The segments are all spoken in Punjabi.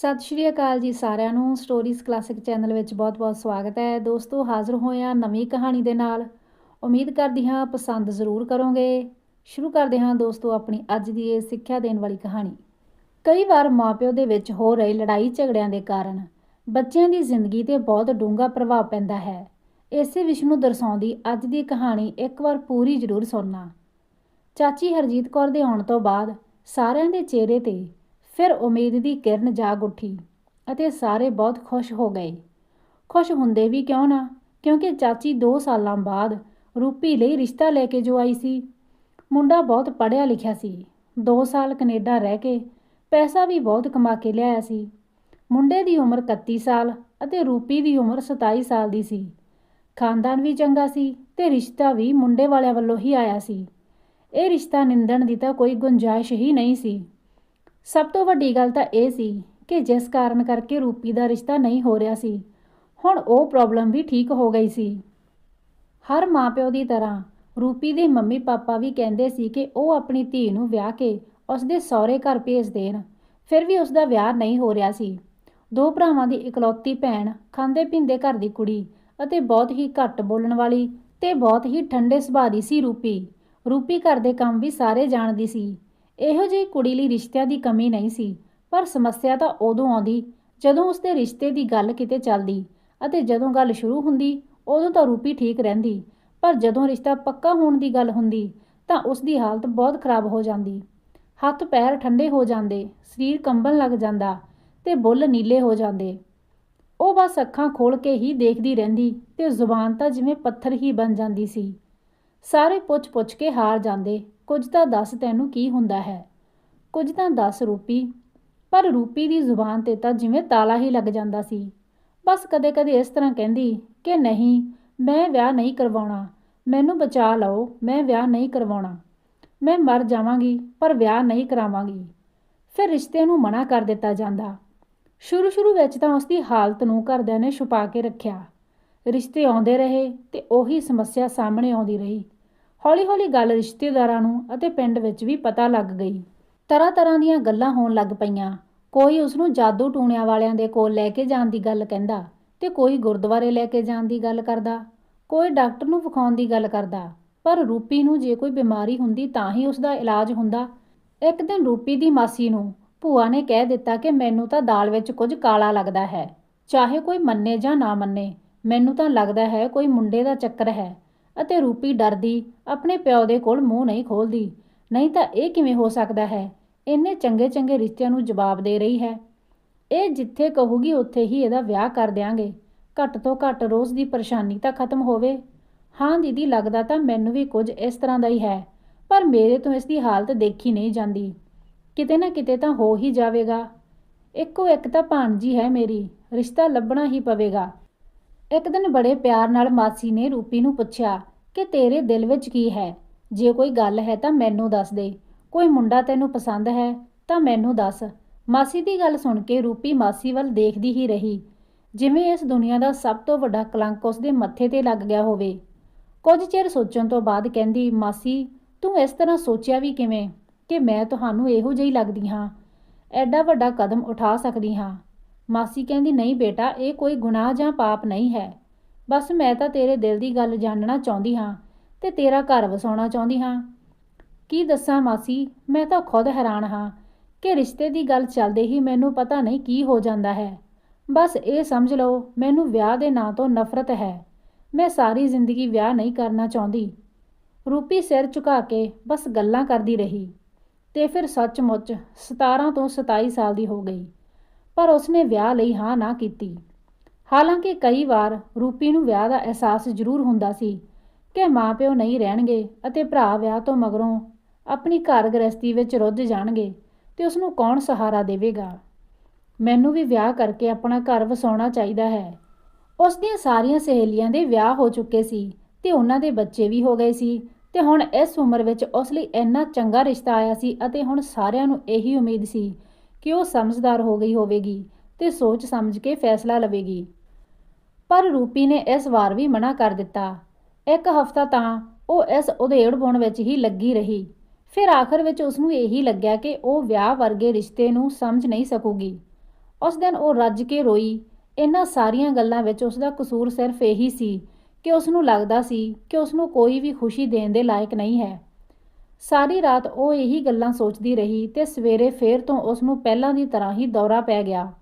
ਸਤਿ ਸ਼੍ਰੀ ਅਕਾਲ ਜੀ ਸਾਰਿਆਂ ਨੂੰ। ਸਟੋਰੀਜ਼ ਕਲਾਸਿਕ ਚੈਨਲ ਵਿੱਚ ਬਹੁਤ-ਬਹੁਤ ਸਵਾਗਤ ਹੈ। ਦੋਸਤੋ, ਹਾਜ਼ਰ ਹੋਏ ਹਾਂ ਨਵੀਂ ਕਹਾਣੀ ਦੇ ਨਾਲ। ਉਮੀਦ ਕਰਦੀ ਹਾਂ ਪਸੰਦ ਜ਼ਰੂਰ ਕਰੋਗੇ। ਸ਼ੁਰੂ ਕਰਦੇ ਹਾਂ ਦੋਸਤੋ ਆਪਣੀ ਅੱਜ ਦੀ ਇਹ ਸਿੱਖਿਆ ਦੇਣ ਵਾਲੀ ਕਹਾਣੀ। ਕਈ ਵਾਰ ਮਾਪਿਓ ਦੇ ਵਿੱਚ ਹੋ ਰਹੇ ਲੜਾਈ ਝਗੜਿਆਂ ਦੇ ਕਾਰਨ ਬੱਚਿਆਂ ਦੀ ਜ਼ਿੰਦਗੀ ਤੇ ਬਹੁਤ ਡੂੰਘਾ ਪ੍ਰਭਾਵ ਪੈਂਦਾ ਹੈ। ਇਸੇ ਵਿਸ਼ੇ ਨੂੰ ਦਰਸਾਉਂਦੀ ਅੱਜ ਦੀ ਕਹਾਣੀ ਇੱਕ ਵਾਰ ਪੂਰੀ ਜ਼ਰੂਰ ਸੁਣਨਾ। ਚਾਚੀ ਹਰਜੀਤ ਕੌਰ ਦੇ ਆਉਣ ਤੋਂ ਬਾਅਦ ਸਾਰਿਆਂ ਦੇ ਚਿਹਰੇ ਤੇ ਫਿਰ ਉਮੀਦ ਦੀ ਕਿਰਨ ਜਾਗ ਉੱਠੀ ਅਤੇ ਸਾਰੇ ਬਹੁਤ ਖੁਸ਼ ਹੋ ਗਏ। ਖੁਸ਼ ਹੁੰਦੇ ਵੀ ਕਿਉਂ ਨਾ? ਕਿਉਂਕਿ ਚਾਚੀ 2 ਸਾਲਾਂ ਬਾਅਦ ਰੂਪੀ ਲਈ ਰਿਸ਼ਤਾ ਲੈ ਕੇ ਜੋ ਆਈ ਸੀ। ਮੁੰਡਾ ਬਹੁਤ ਪੜ੍ਹਿਆ ਲਿਖਿਆ ਸੀ। 2 ਸਾਲ ਕੈਨੇਡਾ ਰਹਿ ਕੇ ਪੈਸਾ ਵੀ ਬਹੁਤ ਕਮਾ ਕੇ ਲਿਆਇਆ ਸੀ। ਮੁੰਡੇ ਦੀ ਉਮਰ 31 ਸਾਲ ਅਤੇ ਰੂਪੀ ਦੀ ਉਮਰ 27 ਸਾਲ ਦੀ ਸੀ। ਖਾਨਦਾਨ ਵੀ ਚੰਗਾ ਸੀ ਤੇ ਰਿਸ਼ਤਾ ਵੀ ਮੁੰਡੇ ਵਾਲਿਆਂ ਵੱਲੋਂ ਹੀ ਆਇਆ ਸੀ। ਇਹ ਰਿਸ਼ਤਾ ਨਿੰਦਣ ਦੀ ਤਾਂ ਕੋਈ ਗੁੰਜਾਇਸ਼ ਹੀ ਨਹੀਂ ਸੀ। ਸਭ ਤੋਂ ਵੱਡੀ ਗੱਲ ਤਾਂ ਇਹ ਸੀ ਕਿ ਜਿਸ ਕਾਰਨ ਕਰਕੇ ਰੂਪੀ ਦਾ ਰਿਸ਼ਤਾ ਨਹੀਂ ਹੋ ਰਿਹਾ ਸੀ, ਹੁਣ ਉਹ ਪ੍ਰੋਬਲਮ ਵੀ ਠੀਕ ਹੋ ਗਈ ਸੀ। ਹਰ ਮਾਪਿਓ ਦੀ ਤਰ੍ਹਾਂ ਰੂਪੀ ਦੇ ਮੰਮੀ ਪਾਪਾ ਵੀ ਕਹਿੰਦੇ ਸੀ ਕਿ ਉਹ ਆਪਣੀ ਧੀ ਨੂੰ ਵਿਆਹ ਕੇ ਉਸ ਦੇ ਸਹੁਰੇ ਘਰ ਭੇਜ ਦੇਣ, ਫਿਰ ਵੀ ਉਸ ਦਾ ਵਿਆਹ ਨਹੀਂ ਹੋ ਰਿਹਾ ਸੀ। ਦੋ ਭਰਾਵਾਂ ਦੀ ਇਕਲੌਤੀ ਭੈਣ ਖਾਂਦੇ ਪੀਂਦੇ ਘਰ ਦੀ ਕੁੜੀ ਅਤੇ ਬਹੁਤ ਹੀ ਘੱਟ ਬੋਲਣ ਵਾਲੀ ਤੇ ਬਹੁਤ ਹੀ ਠੰਡੇ ਸੁਭਾਅ ਦੀ ਸੀ ਰੂਪੀ। ਰੂਪੀ ਘਰ ਦੇ ਕੰਮ ਵੀ ਸਾਰੇ ਜਾਣਦੀ ਸੀ। ਇਹੋ ਜਿਹੀ ਕੁੜੀ ਲਈ ਰਿਸ਼ਤਿਆਂ ਦੀ ਕਮੀ ਨਹੀਂ ਸੀ, ਪਰ ਸਮੱਸਿਆ ਤਾਂ ਉਦੋਂ ਆਉਂਦੀ ਜਦੋਂ ਉਸਦੇ ਰਿਸ਼ਤੇ ਦੀ ਗੱਲ ਕਿਤੇ ਚੱਲਦੀ ਅਤੇ ਜਦੋਂ ਗੱਲ ਸ਼ੁਰੂ ਹੁੰਦੀ, ਉਦੋਂ ਤਾਂ ਰੂਪੀ ਠੀਕ ਰਹਿੰਦੀ, ਪਰ ਜਦੋਂ ਰਿਸ਼ਤਾ ਪੱਕਾ ਹੋਣ ਦੀ ਗੱਲ ਹੁੰਦੀ ਤਾਂ ਉਸ ਦੀ ਹਾਲਤ ਬਹੁਤ ਖਰਾਬ ਹੋ ਜਾਂਦੀ। ਹੱਥ ਪੈਰ ਠੰਡੇ ਹੋ ਜਾਂਦੇ, ਸਰੀਰ ਕੰਬਣ ਲੱਗ ਜਾਂਦਾ ਤੇ ਬੁੱਲ ਨੀਲੇ ਹੋ ਜਾਂਦੇ। ਉਹ ਬਸ ਅੱਖਾਂ ਖੋਲ ਕੇ ਹੀ ਦੇਖਦੀ ਰਹਿੰਦੀ ਤੇ ਜ਼ੁਬਾਨ ਤਾਂ ਜਿਵੇਂ ਪੱਥਰ ਹੀ ਬਣ ਜਾਂਦੀ ਸੀ। ਸਾਰੇ ਪੁੱਛ-ਪੁੱਛ ਕੇ ਹਾਰ ਜਾਂਦੇ। ਕੁਝ ਤਾਂ ਦੱਸ ਤੈਨੂੰ ਕੀ ਹੁੰਦਾ ਹੈ। ਕੁਝ ਤਾਂ ਦੱਸ ਰੂਪੀ। ਪਰ ਰੂਪੀ ਦੀ ਜ਼ੁਬਾਨ ਤੇ ਤਾਂ ਜਿਵੇਂ ਤਾਲਾ ਹੀ ਲੱਗ ਜਾਂਦਾ ਸੀ। ਬਸ ਕਦੇ-ਕਦੇ ਇਸ ਤਰ੍ਹਾਂ ਕਹਿੰਦੀ ਕਿ ਨਹੀਂ, ਮੈਂ ਵਿਆਹ ਨਹੀਂ ਕਰਵਾਉਣਾ। ਮੈਨੂੰ ਬਚਾ ਲਓ, ਮੈਂ ਵਿਆਹ ਨਹੀਂ ਕਰਵਾਉਣਾ। ਮੈਂ ਮਰ ਜਾਵਾਂਗੀ, ਪਰ ਵਿਆਹ ਨਹੀਂ ਕਰਾਵਾਂਗੀ। ਫਿਰ ਰਿਸ਼ਤੇ ਨੂੰ ਮਨਾ ਕਰ ਦਿੱਤਾ ਜਾਂਦਾ। ਸ਼ੁਰੂ-ਸ਼ੁਰੂ ਵਿੱਚ ਤਾਂ ਉਸ ਦੀ ਹਾਲਤ ਨੂੰ ਘਰਦਿਆਂ ਨੇ ਛੁਪਾ ਕੇ ਰੱਖਿਆ। ਰਿਸ਼ਤੇ ਆਉਂਦੇ ਰਹੇ ਤੇ ਉਹੀ ਸਮੱਸਿਆ ਸਾਹਮਣੇ ਆਉਂਦੀ ਰਹੀ। ਹੌਲੀ-ਹੌਲੀ ਗੱਲ ਰਿਸ਼ਤੇਦਾਰਾਂ ਨੂੰ ਅਤੇ ਪਿੰਡ ਵਿੱਚ ਵੀ ਪਤਾ ਲੱਗ ਗਈ। ਤਰ੍ਹਾਂ-ਤਰ੍ਹਾਂ ਦੀਆਂ ਗੱਲਾਂ ਹੋਣ ਲੱਗ ਪਈਆਂ। ਕੋਈ ਉਸ ਨੂੰ ਜਾਦੂ ਟੂਣਿਆਂ ਵਾਲਿਆਂ ਦੇ ਕੋਲ ਲੈ ਕੇ ਜਾਣ ਦੀ ਗੱਲ ਕਹਿੰਦਾ ਤੇ ਕੋਈ ਗੁਰਦੁਆਰੇ ਲੈ ਕੇ ਜਾਣ ਦੀ ਗੱਲ ਕਰਦਾ। ਕੋਈ ਡਾਕਟਰ ਨੂੰ ਵਿਖਾਉਣ ਦੀ ਗੱਲ ਕਰਦਾ। ਪਰ ਰੂਪੀ ਨੂੰ ਜੇ ਕੋਈ ਬਿਮਾਰੀ ਹੁੰਦੀ ਤਾਂ ਹੀ ਉਸ ਦਾ ਇਲਾਜ ਹੁੰਦਾ। ਇੱਕ ਦਿਨ ਰੂਪੀ ਦੀ ਮਾਸੀ ਨੂੰ ਭੂਆ ਨੇ ਕਹਿ ਦਿੱਤਾ ਕਿ ਮੈਨੂੰ ਤਾਂ ਦਾਲ ਵਿੱਚ ਕੁਝ ਕਾਲਾ ਲੱਗਦਾ ਹੈ। ਚਾਹੇ ਕੋਈ ਮੰਨੇ ਜਾਂ ਨਾ ਮੰਨੇ, ਮੈਨੂੰ ਤਾਂ ਲੱਗਦਾ ਹੈ ਕੋਈ ਮੁੰਡੇ ਦਾ ਚੱਕਰ ਹੈ। ਅਤੇ ਰੂਪੀ ਡਰਦੀ ਆਪਣੇ ਪਿਓ ਦੇ ਕੋਲ ਮੂੰਹ ਨਹੀਂ ਖੋਲਦੀ। ਨਹੀਂ ਤਾਂ ਇਹ ਕਿਵੇਂ ਹੋ ਸਕਦਾ ਹੈ? ਇੰਨੇ ਚੰਗੇ ਚੰਗੇ ਰਿਸ਼ਤਿਆਂ ਨੂੰ ਜਵਾਬ ਦੇ ਰਹੀ ਹੈ। ਇਹ ਜਿੱਥੇ ਕਹੂਗੀ ਉੱਥੇ ਹੀ ਇਹਦਾ ਵਿਆਹ ਕਰ ਦਿਆਂਗੇ। ਘੱਟ ਤੋਂ ਘੱਟ ਰੋਜ਼ ਦੀ ਪਰੇਸ਼ਾਨੀ ਤਾਂ ਖਤਮ ਹੋਵੇ। ਹਾਂ ਦੀਦੀ, ਲੱਗਦਾ ਤਾਂ ਮੈਨੂੰ ਵੀ ਕੁਝ ਇਸ ਤਰ੍ਹਾਂ ਦਾ ਹੀ ਹੈ, ਪਰ ਮੇਰੇ ਤੋਂ ਇਸ ਦੀ ਹਾਲਤ ਦੇਖੀ ਨਹੀਂ ਜਾਂਦੀ। ਕਿਤੇ ਨਾ ਕਿਤੇ ਤਾਂ ਹੋ ਹੀ ਜਾਵੇਗਾ। ਇੱਕੋ ਇੱਕ ਤਾਂ ਭਾਣਜੀ ਹੈ ਮੇਰੀ, ਰਿਸ਼ਤਾ ਲੱਭਣਾ ਹੀ ਪਵੇਗਾ। ਇੱਕ ਦਿਨ ਬੜੇ ਪਿਆਰ ਨਾਲ ਮਾਸੀ ਨੇ ਰੂਪੀ ਨੂੰ ਪੁੱਛਿਆ ਕਿ ਤੇਰੇ ਦਿਲ ਵਿੱਚ ਕੀ ਹੈ? ਜੇ ਕੋਈ ਗੱਲ ਹੈ ਤਾਂ ਮੈਨੂੰ ਦੱਸ ਦੇ। ਕੋਈ ਮੁੰਡਾ ਤੈਨੂੰ ਪਸੰਦ ਹੈ ਤਾਂ ਮੈਨੂੰ ਦੱਸ। ਮਾਸੀ ਦੀ ਗੱਲ ਸੁਣ ਕੇ ਰੂਪੀ ਮਾਸੀ ਵੱਲ ਦੇਖਦੀ ਹੀ ਰਹੀ। ਜਿਵੇਂ ਇਸ ਦੁਨੀਆ ਦਾ ਸਭ ਤੋਂ ਵੱਡਾ ਕਲੰਕ ਉਸ ਦੇ ਮੱਥੇ ਤੇ ਲੱਗ ਗਿਆ ਹੋਵੇ। ਕੁਝ ਚਿਰ ਸੋਚਣ ਤੋਂ ਬਾਅਦ ਕਹਿੰਦੀ, ਮਾਸੀ, ਤੂੰ ਇਸ ਤਰ੍ਹਾਂ ਸੋਚਿਆ ਵੀ ਕਿਵੇਂ ਕਿ ਮੈਂ ਤੁਹਾਨੂੰ ਇਹੋ ਜਿਹੀ ਲੱਗਦੀ ਹਾਂ? ਐਡਾ ਵੱਡਾ ਕਦਮ ਉਠਾ ਸਕਦੀ ਹਾਂ? ਮਾਸੀ ਕਹਿੰਦੀ, ਨਹੀਂ ਬੇਟਾ, ਇਹ ਕੋਈ ਗੁਨਾਹ ਜਾਂ ਪਾਪ ਨਹੀਂ ਹੈ। ਬਸ ਮੈਂ ਤਾਂ ਤੇਰੇ ਦਿਲ ਦੀ ਗੱਲ ਜਾਣਨਾ ਚਾਹੁੰਦੀ ਹਾਂ ਤੇ ਤੇਰਾ ਘਰ ਵਸਾਉਣਾ ਚਾਹੁੰਦੀ ਹਾਂ। ਕੀ ਦੱਸਾਂ ਮਾਸੀ, ਮੈਂ ਤਾਂ ਖੁਦ ਹੈਰਾਨ ਹਾਂ ਕਿ ਰਿਸ਼ਤੇ ਦੀ ਗੱਲ ਚੱਲਦੇ ਹੀ ਮੈਨੂੰ ਪਤਾ ਨਹੀਂ ਕੀ ਹੋ ਜਾਂਦਾ ਹੈ। ਬਸ ਇਹ ਸਮਝ ਲਓ, ਮੈਨੂੰ ਵਿਆਹ ਦੇ ਨਾਂ ਤੋਂ ਨਫ਼ਰਤ ਹੈ। ਮੈਂ ਸਾਰੀ ਜ਼ਿੰਦਗੀ ਵਿਆਹ ਨਹੀਂ ਕਰਨਾ ਚਾਹੁੰਦੀ। ਰੂਪੀ ਸਿਰ ਝੁਕਾ ਕੇ ਬਸ ਗੱਲਾਂ ਕਰਦੀ ਰਹੀ ਤੇ ਫਿਰ ਸੱਚਮੁੱਚ 17 ਤੋਂ 27 ਸਾਲ ਦੀ ਹੋ ਗਈ। ਪਰ ਉਸਨੇ ਵਿਆਹ ਲਈ ਹਾਂ ਨਾ ਕੀਤੀ। ਹਾਲਾਂਕਿ ਕਈ ਵਾਰ ਰੂਪੀ ਨੂੰ ਵਿਆਹ ਦਾ ਅਹਿਸਾਸ ਜ਼ਰੂਰ ਹੁੰਦਾ ਸੀ ਕਿ ਮਾਪਿਓ ਨਹੀਂ ਰਹਿਣਗੇ ਅਤੇ ਭਰਾ ਵਿਆਹ ਤੋਂ ਮਗਰੋਂ ਆਪਣੀ ਘਰ ਗ੍ਰਸਤੀ ਵਿੱਚ ਰੁੱਝ ਜਾਣਗੇ ਤੇ ਉਸ ਨੂੰ ਕੌਣ ਸਹਾਰਾ ਦੇਵੇਗਾ? ਮੈਨੂੰ ਵੀ ਵਿਆਹ ਕਰਕੇ ਆਪਣਾ ਘਰ ਵਸਾਉਣਾ ਚਾਹੀਦਾ ਹੈ। ਉਸ ਦੀਆਂ ਸਾਰੀਆਂ ਸਹੇਲੀਆਂ ਦੇ ਵਿਆਹ ਹੋ ਚੁੱਕੇ ਸੀ ਤੇ ਉਹਨਾਂ ਦੇ ਬੱਚੇ ਵੀ ਹੋ ਗਏ ਸੀ ਤੇ ਹੁਣ ਇਸ ਉਮਰ ਵਿੱਚ ਉਸ ਲਈ ਇੰਨਾ ਚੰਗਾ ਰਿਸ਼ਤਾ ਆਇਆ ਸੀ ਅਤੇ ਹੁਣ ਸਾਰਿਆਂ ਨੂੰ ਇਹੀ ਉਮੀਦ ਸੀ ਕਿ ਉਹ ਸਮਝਦਾਰ ਹੋ ਗਈ ਹੋਵੇਗੀ ਤੇ ਸੋਚ ਸਮਝ ਕੇ ਫੈਸਲਾ ਲਵੇਗੀ। ਪਰ ਰੂਪੀ ਨੇ ਇਸ ਵਾਰ ਵੀ ਮਨਾ ਕਰ ਦਿੱਤਾ। ਇੱਕ ਹਫ਼ਤਾ ਤਾਂ ਉਹ ਇਸ ਉਧੇੜ ਬੁਣ ਵਿੱਚ ਹੀ ਲੱਗੀ ਰਹੀ। ਫਿਰ ਆਖਰ ਵਿੱਚ ਉਸ ਨੂੰ ਇਹੀ ਲੱਗਿਆ ਕਿ ਉਹ ਵਿਆਹ ਵਰਗੇ ਰਿਸ਼ਤੇ ਨੂੰ ਸਮਝ ਨਹੀਂ ਸਕੂਗੀ। ਉਸ ਦਿਨ ਉਹ ਰੱਜ ਕੇ ਰੋਈ। ਇਹਨਾਂ ਸਾਰੀਆਂ ਗੱਲਾਂ ਵਿੱਚ ਉਸ ਦਾ ਕਸੂਰ ਸਿਰਫ ਇਹੀ ਸੀ ਕਿ ਉਸ ਨੂੰ ਲੱਗਦਾ ਸੀ ਕਿ ਉਸ ਨੂੰ ਕੋਈ ਵੀ ਖੁਸ਼ੀ ਦੇਣ ਦੇ ਲਾਇਕ ਨਹੀਂ ਹੈ। ਸਾਰੀ ਰਾਤ ਉਹ ਇਹੀ ਗੱਲਾਂ ਸੋਚਦੀ ਰਹੀ ਤੇ ਸਵੇਰੇ ਫੇਰ ਤੋਂ ਉਸ ਨੂੰ ਪਹਿਲਾਂ ਦੀ ਤਰ੍ਹਾਂ ਹੀ ਦੌਰਾ ਪੈ ਗਿਆ।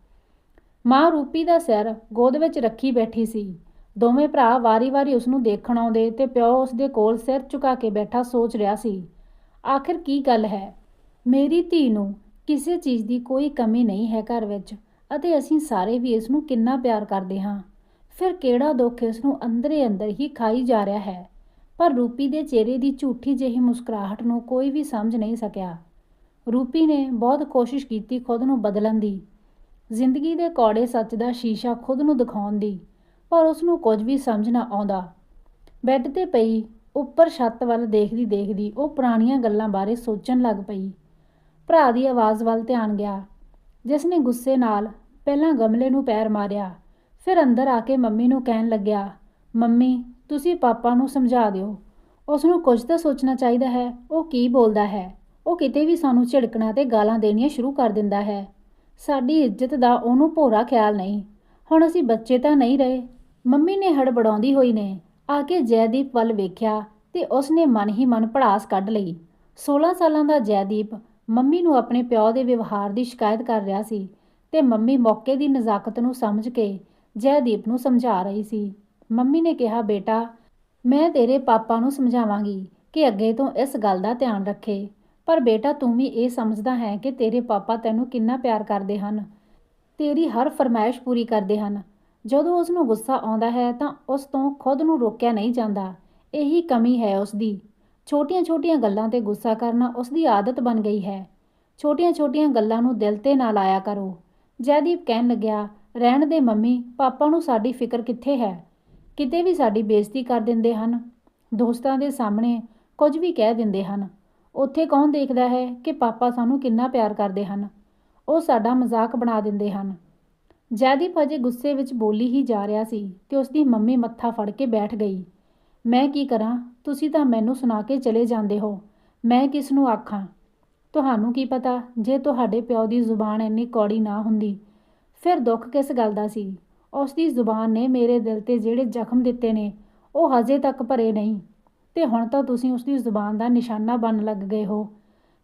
ਮਾਂ ਰੂਪੀ ਦਾ ਸਿਰ ਗੋਦ ਵਿੱਚ ਰੱਖੀ ਬੈਠੀ ਸੀ। ਦੋਵੇਂ ਭਰਾ ਵਾਰੀ-ਵਾਰੀ ਉਸ ਨੂੰ ਦੇਖਣ ਆਉਂਦੇ ਤੇ ਪਿਓ ਉਸ ਦੇ ਕੋਲ ਸਿਰ ਝੁਕਾ ਕੇ ਬੈਠਾ ਸੋਚ ਰਿਹਾ ਸੀ, ਆਖਿਰ ਕੀ ਗੱਲ ਹੈ? ਮੇਰੀ ਧੀ ਨੂੰ ਕਿਸੇ ਚੀਜ਼ ਦੀ ਕੋਈ ਕਮੀ ਨਹੀਂ ਹੈ ਘਰ ਵਿੱਚ ਅਤੇ ਅਸੀਂ ਸਾਰੇ ਵੀ ਇਸ ਨੂੰ ਕਿੰਨਾ ਪਿਆਰ ਕਰਦੇ ਹਾਂ। ਫਿਰ ਕਿਹੜਾ ਦੁੱਖ ਇਸ ਨੂੰ ਅੰਦਰੇ ਅੰਦਰ ਹੀ ਖਾਈ ਜਾ ਰਿਹਾ ਹੈ? ਪਰ ਰੂਪੀ ਦੇ ਚਿਹਰੇ ਦੀ ਝੂਠੀ ਜਿਹੀ ਮੁਸਕਰਾਹਟ ਨੂੰ ਕੋਈ ਵੀ ਸਮਝ ਨਹੀਂ ਸਕਿਆ। ਰੂਪੀ ਨੇ ਬਹੁਤ ਕੋਸ਼ਿਸ਼ ਕੀਤੀ ਖੁਦ ਨੂੰ ਬਦਲਣ ਦੀ। ਜ਼ਿੰਦਗੀ ਦੇ ਕੌੜੇ ਸੱਚ ਦਾ ਸ਼ੀਸ਼ਾ ਖੁਦ ਨੂੰ ਦਿਖਾਉਣ ਦੀ, ਪਰ ਉਸ ਨੂੰ ਕੁਝ ਵੀ ਸਮਝ ਨਾ ਆਉਂਦਾ। ਬੈੱਡ ਤੇ ਪਈ, ਉੱਪਰ ਛੱਤ ਵੱਲ ਦੇਖਦੀ ਦੇਖਦੀ ਉਹ ਪੁਰਾਣੀਆਂ ਗੱਲਾਂ ਬਾਰੇ ਸੋਚਣ ਲੱਗ ਪਈ। ਭਰਾ ਦੀ ਆਵਾਜ਼ ਵੱਲ ਧਿਆਨ ਗਿਆ। ਜਿਸ ਨੇ ਗੁੱਸੇ ਨਾਲ ਪਹਿਲਾਂ ਗਮਲੇ ਨੂੰ ਪੈਰ ਮਾਰਿਆ, ਫਿਰ ਅੰਦਰ ਆ ਕੇ ਮੰਮੀ ਨੂੰ ਕਹਿਣ ਲੱਗਿਆ, ਮੰਮੀ, ਤੁਸੀਂ ਪਾਪਾ ਨੂੰ ਸਮਝਾ ਦਿਓ। ਉਸ ਨੂੰ ਕੁਝ ਤਾਂ ਸੋਚਣਾ ਚਾਹੀਦਾ ਹੈ, ਉਹ ਕੀ ਬੋਲਦਾ ਹੈ? ਉਹ ਕਿਤੇ ਵੀ ਸਾਨੂੰ ਝਿੜਕਣਾ ਤੇ ਗਾਲਾਂ ਦੇਣੀਆਂ ਸ਼ੁਰੂ ਕਰ ਦਿੰਦਾ ਹੈ। ਸਾਡੀ ਇੱਜ਼ਤ ਦਾ ਉਹਨੂੰ ਭੋਰਾ ਖਿਆਲ ਨਹੀਂ। ਹੁਣ ਅਸੀਂ ਬੱਚੇ ਤਾਂ ਨਹੀਂ ਰਹੇ। ਮੰਮੀ ਨੇ ਹੜਬੜਾਉਂਦੀ ਹੋਈ ਨੇ ਆ ਕੇ ਜੈਦੀਪ ਵੱਲ ਵੇਖਿਆ ਤੇ ਉਸ ਨੇ ਮਨ ਹੀ ਮਨ ਪੜਾਸ ਕੱਢ ਲਈ। 16 ਸਾਲਾਂ ਦਾ ਜੈਦੀਪ ਮੰਮੀ ਨੂੰ ਆਪਣੇ ਪਿਓ ਦੇ ਵਿਵਹਾਰ ਦੀ ਸ਼ਿਕਾਇਤ ਕਰ ਰਿਹਾ ਸੀ ਤੇ ਮੰਮੀ ਮੌਕੇ ਦੀ ਨਜ਼ਾਕਤ ਨੂੰ ਸਮਝ ਕੇ ਜੈਦੀਪ ਨੂੰ ਸਮਝਾ ਰਹੀ ਸੀ। ਮੰਮੀ ਨੇ ਕਿਹਾ, ਬੇਟਾ, ਮੈਂ ਤੇਰੇ ਪਾਪਾ ਨੂੰ ਸਮਝਾਵਾਂਗੀ ਕਿ ਅੱਗੇ ਤੋਂ ਇਸ ਗੱਲ ਦਾ ਧਿਆਨ ਰੱਖੇ। ਪਰ ਬੇਟਾ ਤੂੰ ਵੀ ਇਹ ਸਮਝਦਾ ਹੈ ਕਿ ਤੇਰੇ ਪਾਪਾ ਤੈਨੂੰ ਕਿੰਨਾ ਪਿਆਰ ਕਰਦੇ ਹਨ। ਤੇਰੀ ਹਰ ਫਰਮਾਇਸ਼ ਪੂਰੀ ਕਰਦੇ ਹਨ। ਜਦੋਂ ਉਸ ਨੂੰ ਗੁੱਸਾ ਆਉਂਦਾ ਹੈ ਤਾਂ ਉਸ ਤੋਂ ਖੁਦ ਨੂੰ ਰੋਕਿਆ ਨਹੀਂ ਜਾਂਦਾ। ਇਹੀ ਕਮੀ ਹੈ ਉਸ ਦੀ ਛੋਟੀਆਂ-ਛੋਟੀਆਂ ਗੱਲਾਂ ਤੇ ਗੁੱਸਾ ਕਰਨਾ ਉਸ ਦੀ ਆਦਤ ਬਣ ਗਈ ਹੈ। ਛੋਟੀਆਂ-ਛੋਟੀਆਂ ਗੱਲਾਂ ਨੂੰ ਦਿਲ ਤੇ ਨਾ ਲਾਇਆ ਕਰੋ। ਜੈਦੀਪ ਕਹਿਣ ਲੱਗਿਆ, ਰਹਿਣ ਦੇ ਮੰਮੀ, ਪਾਪਾ ਨੂੰ ਸਾਡੀ ਫਿਕਰ ਕਿੱਥੇ ਹੈ? ਕਿਤੇ ਵੀ ਸਾਡੀ ਬੇਇੱਜ਼ਤੀ ਕਰ ਦਿੰਦੇ ਹਨ। ਦੋਸਤਾਂ ਦੇ ਸਾਹਮਣੇ ਕੁਝ ਵੀ ਕਹਿ ਦਿੰਦੇ ਹਨ। ਉੱਥੇ ਕੌਣ ਦੇਖਦਾ ਹੈ ਕਿ ਪਾਪਾ ਸਾਨੂੰ ਕਿੰਨਾ ਪਿਆਰ ਕਰਦੇ ਹਨ? ਉਹ ਸਾਡਾ ਮਜ਼ਾਕ ਬਣਾ ਦਿੰਦੇ ਹਨ। ਜੈਦੀਪ ਅਜੇ ਗੁੱਸੇ ਵਿੱਚ ਬੋਲੀ ਹੀ ਜਾ ਰਿਹਾ ਸੀ ਕਿ ਉਸ ਦੀ ਮੰਮੀ ਮੱਥਾ ਫੜ ਕੇ ਬੈਠ ਗਈ। ਮੈਂ ਕੀ ਕਰਾਂ? ਤੁਸੀਂ ਤਾਂ ਮੈਨੂੰ ਸੁਣਾ ਕੇ ਚਲੇ ਜਾਂਦੇ ਹੋ। ਮੈਂ ਕਿਸ ਨੂੰ ਆਖਾਂ? ਤੁਹਾਨੂੰ ਕੀ ਪਤਾ? ਜੇ ਤੁਹਾਡੇ ਪਿਓ ਦੀ ਜ਼ੁਬਾਨ ਇੰਨੀ ਕੌੜੀ ਨਾ ਹੁੰਦੀ, ਫਿਰ ਦੁੱਖ ਕਿਸ ਗੱਲ ਦਾ ਸੀ? ਉਸ ਦੀ ਜ਼ੁਬਾਨ ਨੇ ਮੇਰੇ ਦਿਲ ਤੇ ਜਿਹੜੇ ਜ਼ਖਮ ਦਿੱਤੇ ਨੇ, ਉਹ ਹਜੇ ਤੱਕ ਭਰੇ ਨਹੀਂ। ਤੇ ਹੁਣ ਤਾਂ ਤੁਸੀਂ ਉਸ ਦੀ ਜ਼ੁਬਾਨ ਦਾ ਨਿਸ਼ਾਨਾ ਬਣ ਲੱਗ ਗਏ ਹੋ।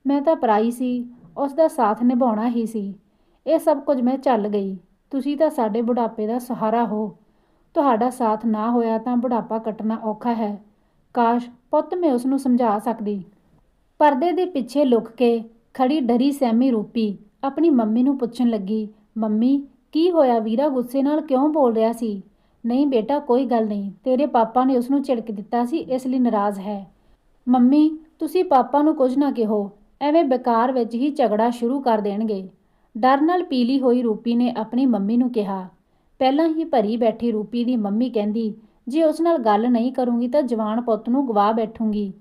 ਮੈਂ ਤਾਂ ਪਰਾਈ ਸੀ ਉਸ ਦਾ ਸਾਥ ਨਿਭਾਉਣਾ ਹੀ ਸੀ। ਇਹ ਸਭ ਕੁਝ ਮੈਂ ਚੱਲ ਗਈ। ਤੁਸੀਂ ਤਾਂ ਸਾਡੇ ਬੁਢਾਪੇ ਦਾ ਸਹਾਰਾ ਹੋ। ਤੁਹਾਡਾ ਸਾਥ ਨਾ ਹੋਇਆ ਤਾਂ ਬੁਢਾਪਾ ਕੱਟਣਾ ਔਖਾ ਹੈ। ਕਾਸ਼ ਪੁੱਤ ਮੈਂ ਉਸ ਨੂੰ ਸਮਝਾ ਸਕਦੀ। ਪਰਦੇ ਦੇ ਪਿੱਛੇ ਲੁਕ ਕੇ ਖੜੀ ਡਰੀ ਸਹਿਮੀ ਰੂਪੀ ਆਪਣੀ ਮੰਮੀ ਨੂੰ ਪੁੱਛਣ ਲੱਗੀ, ਮੰਮੀ, ਕੀ ਹੋਇਆ? ਵੀਰਾ ਗੁੱਸੇ ਨਾਲ ਕਿਉਂ ਬੋਲ ਰਿਹਾ ਸੀ? ਨਹੀਂ ਬੇਟਾ, ਕੋਈ ਗੱਲ ਨਹੀਂ। ਤੇਰੇ ਪਾਪਾ ਨੇ ਉਸ ਨੂੰ ਝਿੜਕ ਦਿੱਤਾ ਸੀ, ਇਸ ਲਈ ਨਾਰਾਜ਼ ਹੈ। ਮੰਮੀ, ਤੁਸੀਂ ਪਾਪਾ ਨੂੰ ਕੁਝ ਨਾ ਕਿਹੋ। ਐਵੇਂ ਬੇਕਾਰ ਵਿੱਚ ਹੀ ਝਗੜਾ ਸ਼ੁਰੂ ਕਰ ਦੇਣਗੇ। ਡਰ ਨਾਲ ਪੀਲੀ ਹੋਈ ਰੂਪੀ ਨੇ ਆਪਣੀ ਮੰਮੀ ਨੂੰ ਕਿਹਾ। ਪਹਿਲਾਂ ਹੀ ਭਰੀ ਬੈਠੀ ਰੂਪੀ ਦੀ ਮੰਮੀ ਕਹਿੰਦੀ, ਜੇ ਉਸ ਨਾਲ ਗੱਲ ਨਹੀਂ ਕਰੂੰਗੀ ਤਾਂ ਜਵਾਨ ਪੁੱਤ ਨੂੰ ਗਵਾ ਬੈਠੂੰਗੀ।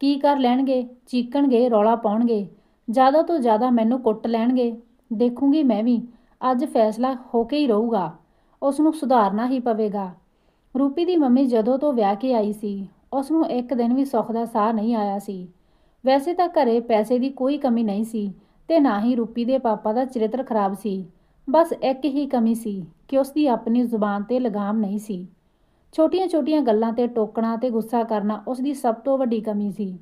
ਕੀ ਕਰ ਲੈਣਗੇ? ਚੀਕਣਗੇ, ਰੌਲਾ ਪਾਉਣਗੇ। ਜ਼ਿਆਦਾ ਤੋਂ ਜ਼ਿਆਦਾ ਮੈਨੂੰ ਕੁੱਟ ਲੈਣਗੇ। ਦੇਖੂੰਗੀ ਮੈਂ ਵੀ। ਅੱਜ ਫੈਸਲਾ ਹੋ ਕੇ ਹੀ ਰਹੂਗਾ। ਉਸ ਨੂੰ ਸੁਧਾਰਨਾ ਹੀ ਪਵੇਗਾ। ਰੂਪੀ ਦੀ ਮੰਮੀ ਜਦੋਂ ਤੋਂ ਵਿਆਹ ਕੇ ਆਈ ਸੀ ਉਸ ਨੂੰ ਇੱਕ ਦਿਨ ਵੀ ਸੁੱਖ ਦਾ ਸਾਹ ਨਹੀਂ ਆਇਆ ਸੀ। ਵੈਸੇ ਤਾਂ ਘਰੇ ਪੈਸੇ ਦੀ ਕੋਈ ਕਮੀ ਨਹੀਂ ਸੀ ਤੇ ਨਾ ਹੀ ਰੂਪੀ ਦੇ ਪਾਪਾ ਦਾ ਚਰਿੱਤਰ ਖਰਾਬ ਸੀ। ਬਸ ਇੱਕ ਹੀ ਕਮੀ ਸੀ ਕਿ ਉਸ ਦੀ ਆਪਣੀ ਜ਼ੁਬਾਨ ਤੇ ਲਗਾਮ ਨਹੀਂ ਸੀ। ਛੋਟੀਆਂ-ਛੋਟੀਆਂ ਗੱਲਾਂ ਤੇ ਟੋਕਣਾ ਤੇ ਗੁੱਸਾ ਕਰਨਾ ਉਸ ਦੀ ਸਭ ਤੋਂ ਵੱਡੀ ਕਮੀ ਸੀ।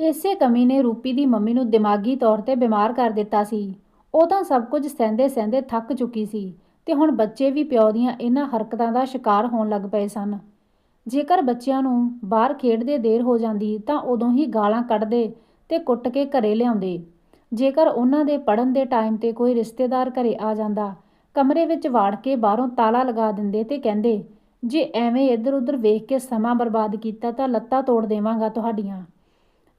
ਇਸੇ ਕਮੀ ਨੇ ਰੂਪੀ ਦੀ ਮੰਮੀ ਨੂੰ ਦਿਮਾਗੀ ਤੌਰ ਤੇ ਬਿਮਾਰ ਕਰ ਦਿੱਤਾ ਸੀ। ਉਹ ਤਾਂ ਸਭ ਕੁਝ ਸਹਿੰਦੇ-ਸਹਿੰਦੇ ਥੱਕ ਚੁੱਕੀ ਸੀ। ਤੇ ਹੁਣ ਬੱਚੇ ਵੀ ਪਿਓ ਦੀਆਂ ਇਹਨਾਂ ਹਰਕਤਾਂ ਦਾ ਸ਼ਿਕਾਰ ਹੋਣ ਲੱਗ ਪਏ ਸਨ। ਜੇਕਰ ਬੱਚਿਆਂ ਨੂੰ ਬਾਹਰ ਖੇਡਦੇ ਦੇਰ ਹੋ ਜਾਂਦੀ ਤਾਂ ਉਦੋਂ ਹੀ ਗਾਲਾਂ ਕੱਢਦੇ ਤੇ ਕੁੱਟ ਕੇ ਘਰੇ ਲਿਆਉਂਦੇ। ਜੇਕਰ ਉਹਨਾਂ ਦੇ ਪੜਨ ਦੇ ਟਾਈਮ ਤੇ ਕੋਈ ਰਿਸ਼ਤੇਦਾਰ ਘਰੇ ਆ ਜਾਂਦਾ, ਕਮਰੇ ਵਿੱਚ ਵਾੜ ਕੇ ਬਾਹਰੋਂ ਤਾਲਾ ਲਗਾ ਦਿੰਦੇ ਤੇ ਕਹਿੰਦੇ, ਜੇ ਐਵੇਂ ਇੱਧਰ ਉੱਧਰ ਵੇਖ ਕੇ ਸਮਾਂ ਬਰਬਾਦ ਕੀਤਾ ਤਾਂ ਲੱਤਾਂ ਤੋੜ ਦੇਵਾਂਗਾ ਤੁਹਾਡੀਆਂ।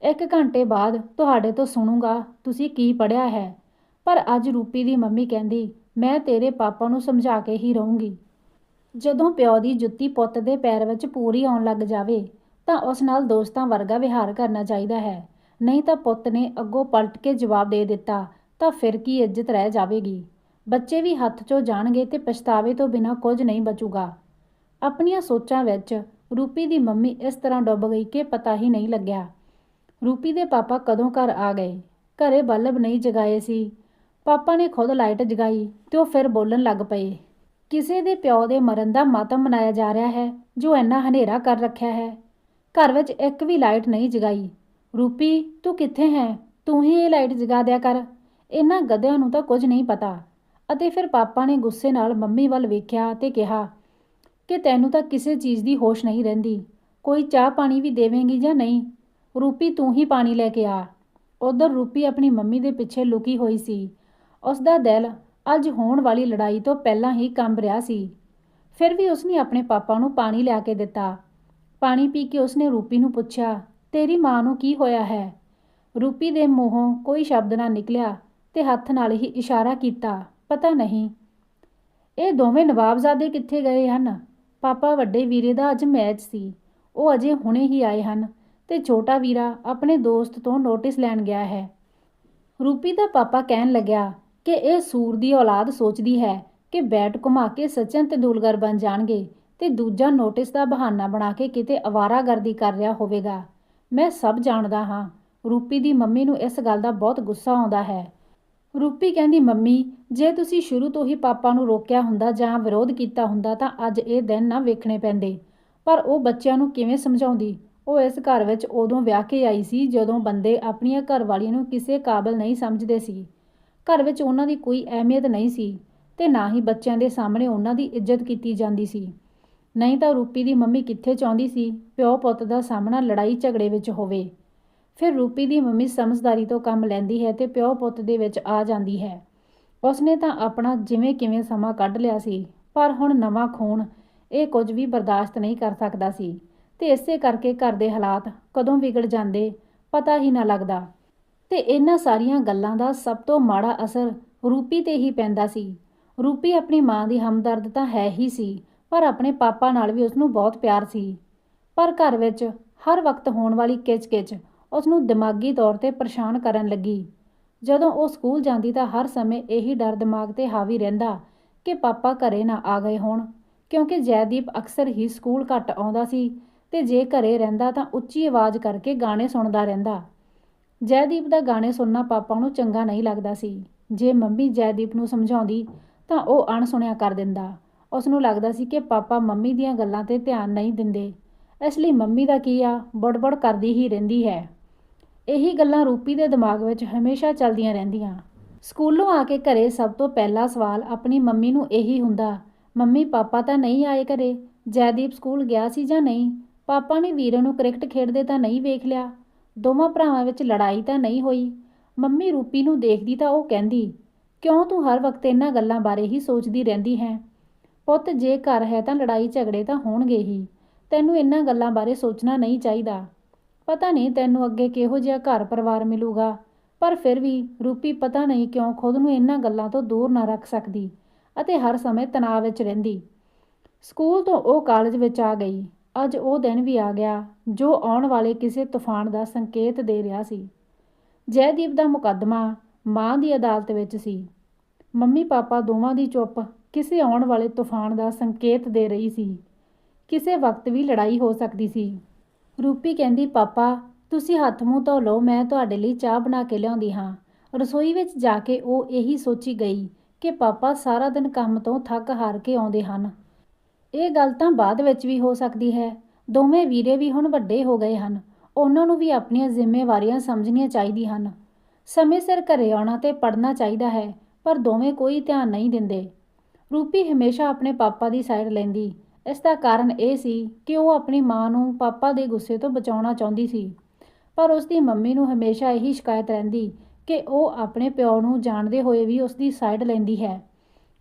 ਇੱਕ ਘੰਟੇ ਬਾਅਦ ਤੁਹਾਡੇ ਤੋਂ ਸੁਣੂਗਾ, ਤੁਸੀਂ ਕੀ ਪੜਿਆ ਹੈ? ਪਰ ਅੱਜ ਰੂਪੀ ਦੀ ਮੰਮੀ ਕਹਿੰਦੀ ਮੈਂ ਤੇਰੇ ਪਾਪਾ ਨੂੰ ਸਮਝਾ ਕੇ ਹੀ ਰਹੂੰਗੀ। ਜਦੋਂ ਪਿਓ ਦੀ ਜੁੱਤੀ ਪੁੱਤ ਦੇ ਪੈਰ ਵਿੱਚ ਪੂਰੀ ਆਉਣ ਲੱਗ ਜਾਵੇ, ਤਾਂ ਉਸ ਨਾਲ ਦੋਸਤਾਂ ਵਰਗਾ ਵਿਹਾਰ ਕਰਨਾ ਚਾਹੀਦਾ ਹੈ। ਨਹੀਂ ਤਾਂ ਪੁੱਤ ਨੇ ਅੱਗੋਂ ਪਲਟ ਕੇ ਜਵਾਬ ਦੇ ਦਿੱਤਾ, ਤਾਂ ਫਿਰ ਕੀ ਇੱਜ਼ਤ ਰਹਿ ਜਾਵੇਗੀ? ਬੱਚੇ ਵੀ ਹੱਥ 'ਚੋਂ ਜਾਣਗੇ ਤੇ ਪਛਤਾਵੇ ਤੋਂ ਬਿਨਾਂ ਕੁਝ ਨਹੀਂ ਬਚੂਗਾ। ਆਪਣੀਆਂ ਸੋਚਾਂ ਵਿੱਚ ਰੂਪੀ ਦੀ ਮੰਮੀ ਇਸ ਤਰ੍ਹਾਂ ਡੁੱਬ ਗਈ ਕਿ ਪਤਾ ਹੀ ਨਹੀਂ ਲੱਗਿਆ। ਰੂਪੀ ਦੇ ਪਾਪਾ ਕਦੋਂ ਘਰ ਆ ਗਏ? ਘਰੇ ਬਲਬ ਨਹੀਂ ਜਗਾਏ ਸੀ। ਪਾਪਾ ਨੇ ਖੁਦ ਲਾਈਟ ਜਗਾਈ ਤੇ ਉਹ ਫਿਰ ਬੋਲਣ ਲੱਗ ਪਏ। ਕਿਸੇ ਦੇ ਪਿਓ ਦੇ ਮਰਨ ਦਾ ਮਾਤਮ ਮਨਾਇਆ ਜਾ ਰਿਹਾ ਹੈ, ਜੋ ਇੰਨਾ ਹਨੇਰਾ ਕਰ ਰੱਖਿਆ ਹੈ। ਘਰ ਵਿੱਚ ਇੱਕ ਵੀ ਲਾਈਟ ਨਹੀਂ ਜਗਾਈ। ਰੂਪੀ, ਤੂੰ ਕਿੱਥੇ ਹੈ? ਤੂੰ ਹੀ ਇਹ ਲਾਈਟ ਜਗਾ ਦਿਆ ਕਰ। ਇਹਨਾਂ ਗਧਿਆਂ ਨੂੰ ਤਾਂ ਕੁਝ ਨਹੀਂ ਪਤਾ। ਅਤੇ ਫਿਰ ਪਾਪਾ ਨੇ ਗੁੱਸੇ ਨਾਲ ਮੰਮੀ ਵੱਲ ਵੇਖਿਆ ਤੇ ਕਿਹਾ ਕਿ ਤੈਨੂੰ ਤਾਂ ਕਿਸੇ ਚੀਜ਼ ਦੀ ਹੋਸ਼ ਨਹੀਂ ਰਹਿੰਦੀ। ਕੋਈ ਚਾਹ ਪਾਣੀ ਵੀ ਦੇਵੇਂਗੀ ਜਾਂ ਨਹੀਂ? ਰੂਪੀ, ਤੂੰ ਹੀ ਪਾਣੀ ਲੈ ਕੇ ਆ। ਉਧਰ ਰੂਪੀ ਆਪਣੀ ਮੰਮੀ ਦੇ ਪਿੱਛੇ ਲੁਕੀ ਹੋਈ ਸੀ। ਉਸ ਦਾ ਦਿਲ ਅੱਜ ਹੋਣ ਵਾਲੀ ਲੜਾਈ ਤੋਂ ਪਹਿਲਾਂ ਹੀ ਕੰਬ ਰਿਹਾ ਸੀ। ਫਿਰ ਵੀ ਉਸਨੇ ਆਪਣੇ ਪਾਪਾ ਨੂੰ ਪਾਣੀ ਲਿਆ ਕੇ ਦਿੱਤਾ। ਪਾਣੀ ਪੀ ਕੇ ਉਸਨੇ ਰੂਪੀ ਨੂੰ ਪੁੱਛਿਆ, ਤੇਰੀ ਮਾਂ ਨੂੰ ਕੀ ਹੋਇਆ ਹੈ? ਰੂਪੀ ਦੇ ਮੂੰਹੋਂ ਕੋਈ ਸ਼ਬਦ ਨਾ ਨਿਕਲਿਆ ਤੇ ਹੱਥ ਨਾਲ ਹੀ ਇਸ਼ਾਰਾ ਕੀਤਾ, ਪਤਾ ਨਹੀਂ। ਇਹ ਦੋਵੇਂ ਨਵਾਬਜ਼ਾਦੇ ਕਿੱਥੇ ਗਏ ਹਨ? ਪਾਪਾ ਵੱਡੇ ਵੀਰੇ ਦਾ ਅੱਜ ਮੈਚ ਸੀ। ਉਹ ਅਜੇ ਹੁਣੇ ਹੀ ਆਏ ਹਨ ਤੇ ਛੋਟਾ ਵੀਰਾ ਆਪਣੇ ਦੋਸਤ ਤੋਂ ਨੋਟਿਸ ਲੈਣ ਗਿਆ ਹੈ। ਰੂਪੀ ਦਾ ਪਾਪਾ ਕਹਿਣ ਲੱਗਿਆ ਕਿ ਇਹ ਸੂਰ ਦੀ ਔਲਾਦ ਸੋਚਦੀ ਹੈ ਕਿ ਬੈਟ ਘੁਮਾ ਕੇ ਸਚਿਨ ਤੇਂਦੁਲਕਰ ਬਣ ਜਾਣਗੇ ਤੇ ਦੂਜਾ ਨੋਟਿਸ ਦਾ ਬਹਾਨਾ ਬਣਾ ਕੇ ਕਿਤੇ ਅਵਾਰਾਗਰਦੀ ਕਰ ਰਿਹਾ ਹੋਵੇਗਾ। ਮੈਂ ਸਭ ਜਾਣਦਾ ਹਾਂ। ਰੂਪੀ ਦੀ ਮੰਮੀ ਨੂੰ ਇਸ ਗੱਲ ਦਾ ਬਹੁਤ ਗੁੱਸਾ ਆਉਂਦਾ ਹੈ। ਰੂਪੀ ਕਹਿੰਦੀ, ਮੰਮੀ, ਜੇ ਤੁਸੀਂ ਸ਼ੁਰੂ ਤੋਂ ਹੀ ਪਾਪਾ ਨੂੰ ਰੋਕਿਆ ਹੁੰਦਾ ਜਾਂ ਵਿਰੋਧ ਕੀਤਾ ਹੁੰਦਾ ਤਾਂ ਅੱਜ ਇਹ ਦਿਨ ਨਾ ਵੇਖਣੇ ਪੈਂਦੇ। ਪਰ ਉਹ ਬੱਚਿਆਂ ਨੂੰ ਕਿਵੇਂ ਸਮਝਾਉਂਦੀ? ਉਹ ਇਸ ਘਰ ਵਿੱਚ ਉਦੋਂ ਵਿਆਹ ਕੇ ਆਈ ਸੀ ਜਦੋਂ ਬੰਦੇ ਆਪਣੀਆਂ ਘਰਵਾਲੀਆਂ ਨੂੰ ਕਿਸੇ ਕਾਬਲ ਨਹੀਂ ਸਮਝਦੇ ਸੀ। ਘਰ ਵਿੱਚ ਉਹਨਾਂ ਦੀ ਕੋਈ ਅਹਿਮੀਅਤ ਨਹੀਂ ਸੀ ਤੇ ਨਾ ਹੀ ਬੱਚਿਆਂ ਦੇ ਸਾਹਮਣੇ ਉਹਨਾਂ ਦੀ ਇੱਜ਼ਤ ਕੀਤੀ ਜਾਂਦੀ ਸੀ। ਨਹੀਂ ਤਾਂ ਰੂਪੀ ਦੀ ਮੰਮੀ ਕਿੱਥੇ ਚਾਹੁੰਦੀ ਸੀ ਪਿਓ ਪੁੱਤ ਦਾ ਸਾਹਮਣਾ ਲੜਾਈ ਝਗੜੇ ਵਿੱਚ ਹੋਵੇ। ਫਿਰ ਰੂਪੀ ਦੀ ਮੰਮੀ ਸਮਝਦਾਰੀ ਤੋਂ ਕੰਮ ਲੈਂਦੀ ਹੈ ਤੇ ਪਿਓ ਪੁੱਤ ਦੇ ਵਿੱਚ ਆ ਜਾਂਦੀ ਹੈ। ਉਸਨੇ ਤਾਂ ਆਪਣਾ ਜਿਵੇਂ ਕਿਵੇਂ ਸਮਾਂ ਕੱਢ ਲਿਆ ਸੀ, ਪਰ ਹੁਣ ਨਵਾਂ ਖੂਨ ਇਹ ਕੁਝ ਵੀ ਬਰਦਾਸ਼ਤ ਨਹੀਂ ਕਰ ਸਕਦਾ ਸੀ ਤੇ ਇਸੇ ਕਰਕੇ ਘਰ ਦੇ ਹਾਲਾਤ ਕਦੋਂ ਵਿਗੜ ਜਾਂਦੇ ਪਤਾ ਹੀ ਨਾ ਲੱਗਦਾ। ਤੇ ਇਹਨਾਂ ਸਾਰੀਆਂ ਗੱਲਾਂ ਦਾ ਸਭ ਤੋਂ ਮਾੜਾ ਅਸਰ ਰੂਪੀ ਤੇ ਹੀ ਪੈਂਦਾ ਸੀ। ਰੂਪੀ ਆਪਣੀ ਮਾਂ ਦੀ ਹਮਦਰਦ ਤਾਂ ਹੈ ਹੀ ਸੀ, ਪਰ ਆਪਣੇ ਪਾਪਾ ਨਾਲ ਵੀ ਉਸ ਨੂੰ ਬਹੁਤ ਪਿਆਰ ਸੀ। ਪਰ ਘਰ ਵਿੱਚ ਹਰ ਵਕਤ ਹੋਣ ਵਾਲੀ ਕਿਚ-ਕਿਚ ਉਸ ਨੂੰ ਦਿਮਾਗੀ ਤੌਰ ਤੇ ਪਰੇਸ਼ਾਨ ਕਰਨ ਲੱਗੀ। ਜਦੋਂ ਉਹ ਸਕੂਲ ਜਾਂਦੀ ਤਾਂ ਹਰ ਸਮੇਂ ਇਹੀ ਡਰ ਦਿਮਾਗ ਤੇ ਹਾਵੀ ਰਹਿੰਦਾ ਕਿ ਪਾਪਾ ਘਰੇ ਨਾ ਆ ਗਏ ਹੋਣ, ਕਿਉਂਕਿ ਜੈਦੀਪ ਅਕਸਰ ਹੀ ਸਕੂਲ ਘੱਟ ਆਉਂਦਾ ਸੀ ਤੇ ਜੇ ਘਰੇ ਰਹਿੰਦਾ ਤਾਂ ਉੱਚੀ ਆਵਾਜ਼ ਕਰਕੇ ਗਾਣੇ ਸੁਣਦਾ ਰਹਿੰਦਾ। ਜੈਦੀਪ ਦਾ ਗਾਣੇ ਸੁਣਨਾ ਪਾਪਾ ਨੂੰ ਚੰਗਾ ਨਹੀਂ ਲੱਗਦਾ ਸੀ। ਜੇ ਮੰਮੀ ਜੈਦੀਪ ਨੂੰ ਸਮਝਾਉਂਦੀ ਤਾਂ ਉਹ ਅਣਸੁਣਿਆ ਕਰ ਦਿੰਦਾ। ਉਸ ਨੂੰ ਲੱਗਦਾ ਸੀ ਕਿ ਪਾਪਾ ਮੰਮੀ ਦੀਆਂ ਗੱਲਾਂ ਤੇ ਧਿਆਨ ਨਹੀਂ ਦਿੰਦੇ। ਇਸ ਲਈ ਮੰਮੀ ਦਾ ਕੀ ਆ? ਬੜਬੜ ਕਰਦੀ ਹੀ ਰਹਿੰਦੀ ਹੈ। ਇਹੀ ਗੱਲਾਂ ਰੂਪੀ ਦੇ ਦਿਮਾਗ ਵਿੱਚ ਹਮੇਸ਼ਾ ਚੱਲਦੀਆਂ ਰਹਿੰਦੀਆਂ। ਸਕੂਲੋਂ ਆ ਕੇ ਘਰੇ ਸਭ ਤੋਂ ਪਹਿਲਾ ਸਵਾਲ ਆਪਣੀ ਮੰਮੀ ਨੂੰ ਇਹੀ ਹੁੰਦਾ, ਮੰਮੀ, ਪਾਪਾ ਤਾਂ ਨਹੀਂ ਆਏ ਘਰੇ? ਜੈਦੀਪ ਸਕੂਲ ਗਿਆ ਸੀ ਜਾਂ ਨਹੀਂ? ਪਾਪਾ ਨੇ ਵੀਰੇ ਨੂੰ ਕ੍ਰਿਕਟ ਖੇਡਦੇ ਤਾਂ ਨਹੀਂ ਵੇਖ ਲਿਆ? ਦੋਵਾਂ ਭਰਾਵਾਂ ਵਿੱਚ ਲੜਾਈ ਤਾਂ ਨਹੀਂ ਹੋਈ। ਮੰਮੀ ਰੂਪੀ ਨੂੰ ਦੇਖਦੀ ਤਾਂ ਉਹ ਕਹਿੰਦੀ, ਕਿਉਂ ਤੂੰ ਹਰ ਵਕਤ ਇਹਨਾਂ ਗੱਲਾਂ ਬਾਰੇ ਹੀ ਸੋਚਦੀ ਰਹਿੰਦੀ ਹੈ? ਪੁੱਤ, ਜੇ ਘਰ ਹੈ ਤਾਂ ਲੜਾਈ ਝਗੜੇ ਤਾਂ ਹੋਣਗੇ ਹੀ। ਤੈਨੂੰ ਇਹਨਾਂ ਗੱਲਾਂ ਬਾਰੇ ਸੋਚਣਾ ਨਹੀਂ ਚਾਹੀਦਾ। ਪਤਾ ਨਹੀਂ ਤੈਨੂੰ ਅੱਗੇ ਕਿਹੋ ਜਿਹਾ ਘਰ ਪਰਿਵਾਰ ਮਿਲੂਗਾ। ਪਰ ਫਿਰ ਵੀ ਰੂਪੀ ਪਤਾ ਨਹੀਂ ਕਿਉਂ ਖੁਦ ਨੂੰ ਇਹਨਾਂ ਗੱਲਾਂ ਤੋਂ ਦੂਰ ਨਾ ਰੱਖ ਸਕਦੀ ਅਤੇ ਹਰ ਸਮੇਂ ਤਣਾਅ ਵਿੱਚ ਰਹਿੰਦੀ। ਸਕੂਲ ਤੋਂ ਉਹ ਕਾਲਜ ਵਿੱਚ ਆ ਗਈ। ਅੱਜ ਉਹ ਦਿਨ ਵੀ ਆ ਗਿਆ ਜੋ ਆਉਣ ਵਾਲੇ ਕਿਸੇ ਤੂਫਾਨ ਦਾ ਸੰਕੇਤ ਦੇ ਰਿਹਾ ਸੀ। ਜੈਦੀਪ ਦਾ ਮੁਕੱਦਮਾ ਮਾਂ ਦੀ ਅਦਾਲਤ ਵਿੱਚ ਸੀ। ਮੰਮੀ ਪਾਪਾ ਦੋਵਾਂ ਦੀ ਚੁੱਪ ਕਿਸੇ ਆਉਣ ਵਾਲੇ ਤੂਫਾਨ ਦਾ ਸੰਕੇਤ ਦੇ ਰਹੀ ਸੀ। ਕਿਸੇ ਵਕਤ ਵੀ ਲੜਾਈ ਹੋ ਸਕਦੀ ਸੀ। ਰੂਪੀ ਕਹਿੰਦੀ, ਪਾਪਾ, ਤੁਸੀਂ ਹੱਥ ਮੂੰਹ ਧੋ ਲਓ, ਮੈਂ ਤੁਹਾਡੇ ਲਈ ਚਾਹ ਬਣਾ ਕੇ ਲਿਆਉਂਦੀ ਹਾਂ। ਰਸੋਈ ਵਿੱਚ ਜਾ ਕੇ ਉਹ ਇਹੀ ਸੋਚੀ ਗਈ ਕਿ ਪਾਪਾ ਸਾਰਾ ਦਿਨ ਕੰਮ ਤੋਂ ਥੱਕ ਹਾਰ ਕੇ ਆਉਂਦੇ ਹਨ। ਇਹ ਗੱਲ ਤਾਂ ਬਾਅਦ ਵਿੱਚ ਵੀ ਹੋ ਸਕਦੀ ਹੈ। ਦੋਵੇਂ ਵੀਰੇ ਵੀ ਹੁਣ ਵੱਡੇ ਹੋ ਗਏ ਹਨ। ਉਹਨਾਂ ਨੂੰ ਵੀ ਆਪਣੀਆਂ ਜ਼ਿੰਮੇਵਾਰੀਆਂ ਸਮਝਣੀਆਂ ਚਾਹੀਦੀਆਂ ਹਨ। ਸਮੇਂ ਸਿਰ ਘਰੇ ਆਉਣਾ ਤੇ ਪੜ੍ਹਨਾ ਚਾਹੀਦਾ ਹੈ, ਪਰ ਦੋਵੇਂ ਕੋਈ ਧਿਆਨ ਨਹੀਂ ਦਿੰਦੇ। ਰੂਪੀ ਹਮੇਸ਼ਾ ਆਪਣੇ ਪਾਪਾ ਦੀ ਸਾਈਡ ਲੈਂਦੀ। ਇਸ ਦਾ ਕਾਰਨ ਇਹ ਸੀ ਕਿ ਉਹ ਆਪਣੀ ਮਾਂ ਨੂੰ ਪਾਪਾ ਦੇ ਗੁੱਸੇ ਤੋਂ ਬਚਾਉਣਾ ਚਾਹੁੰਦੀ ਸੀ। ਪਰ ਉਸ ਦੀ ਮੰਮੀ ਨੂੰ ਹਮੇਸ਼ਾ ਇਹੀ ਸ਼ਿਕਾਇਤ ਰਹਿੰਦੀ ਕਿ ਉਹ ਆਪਣੇ ਪਿਓ ਨੂੰ ਜਾਣਦੇ ਹੋਏ ਵੀ ਉਸ ਦੀ ਸਾਈਡ ਲੈਂਦੀ ਹੈ।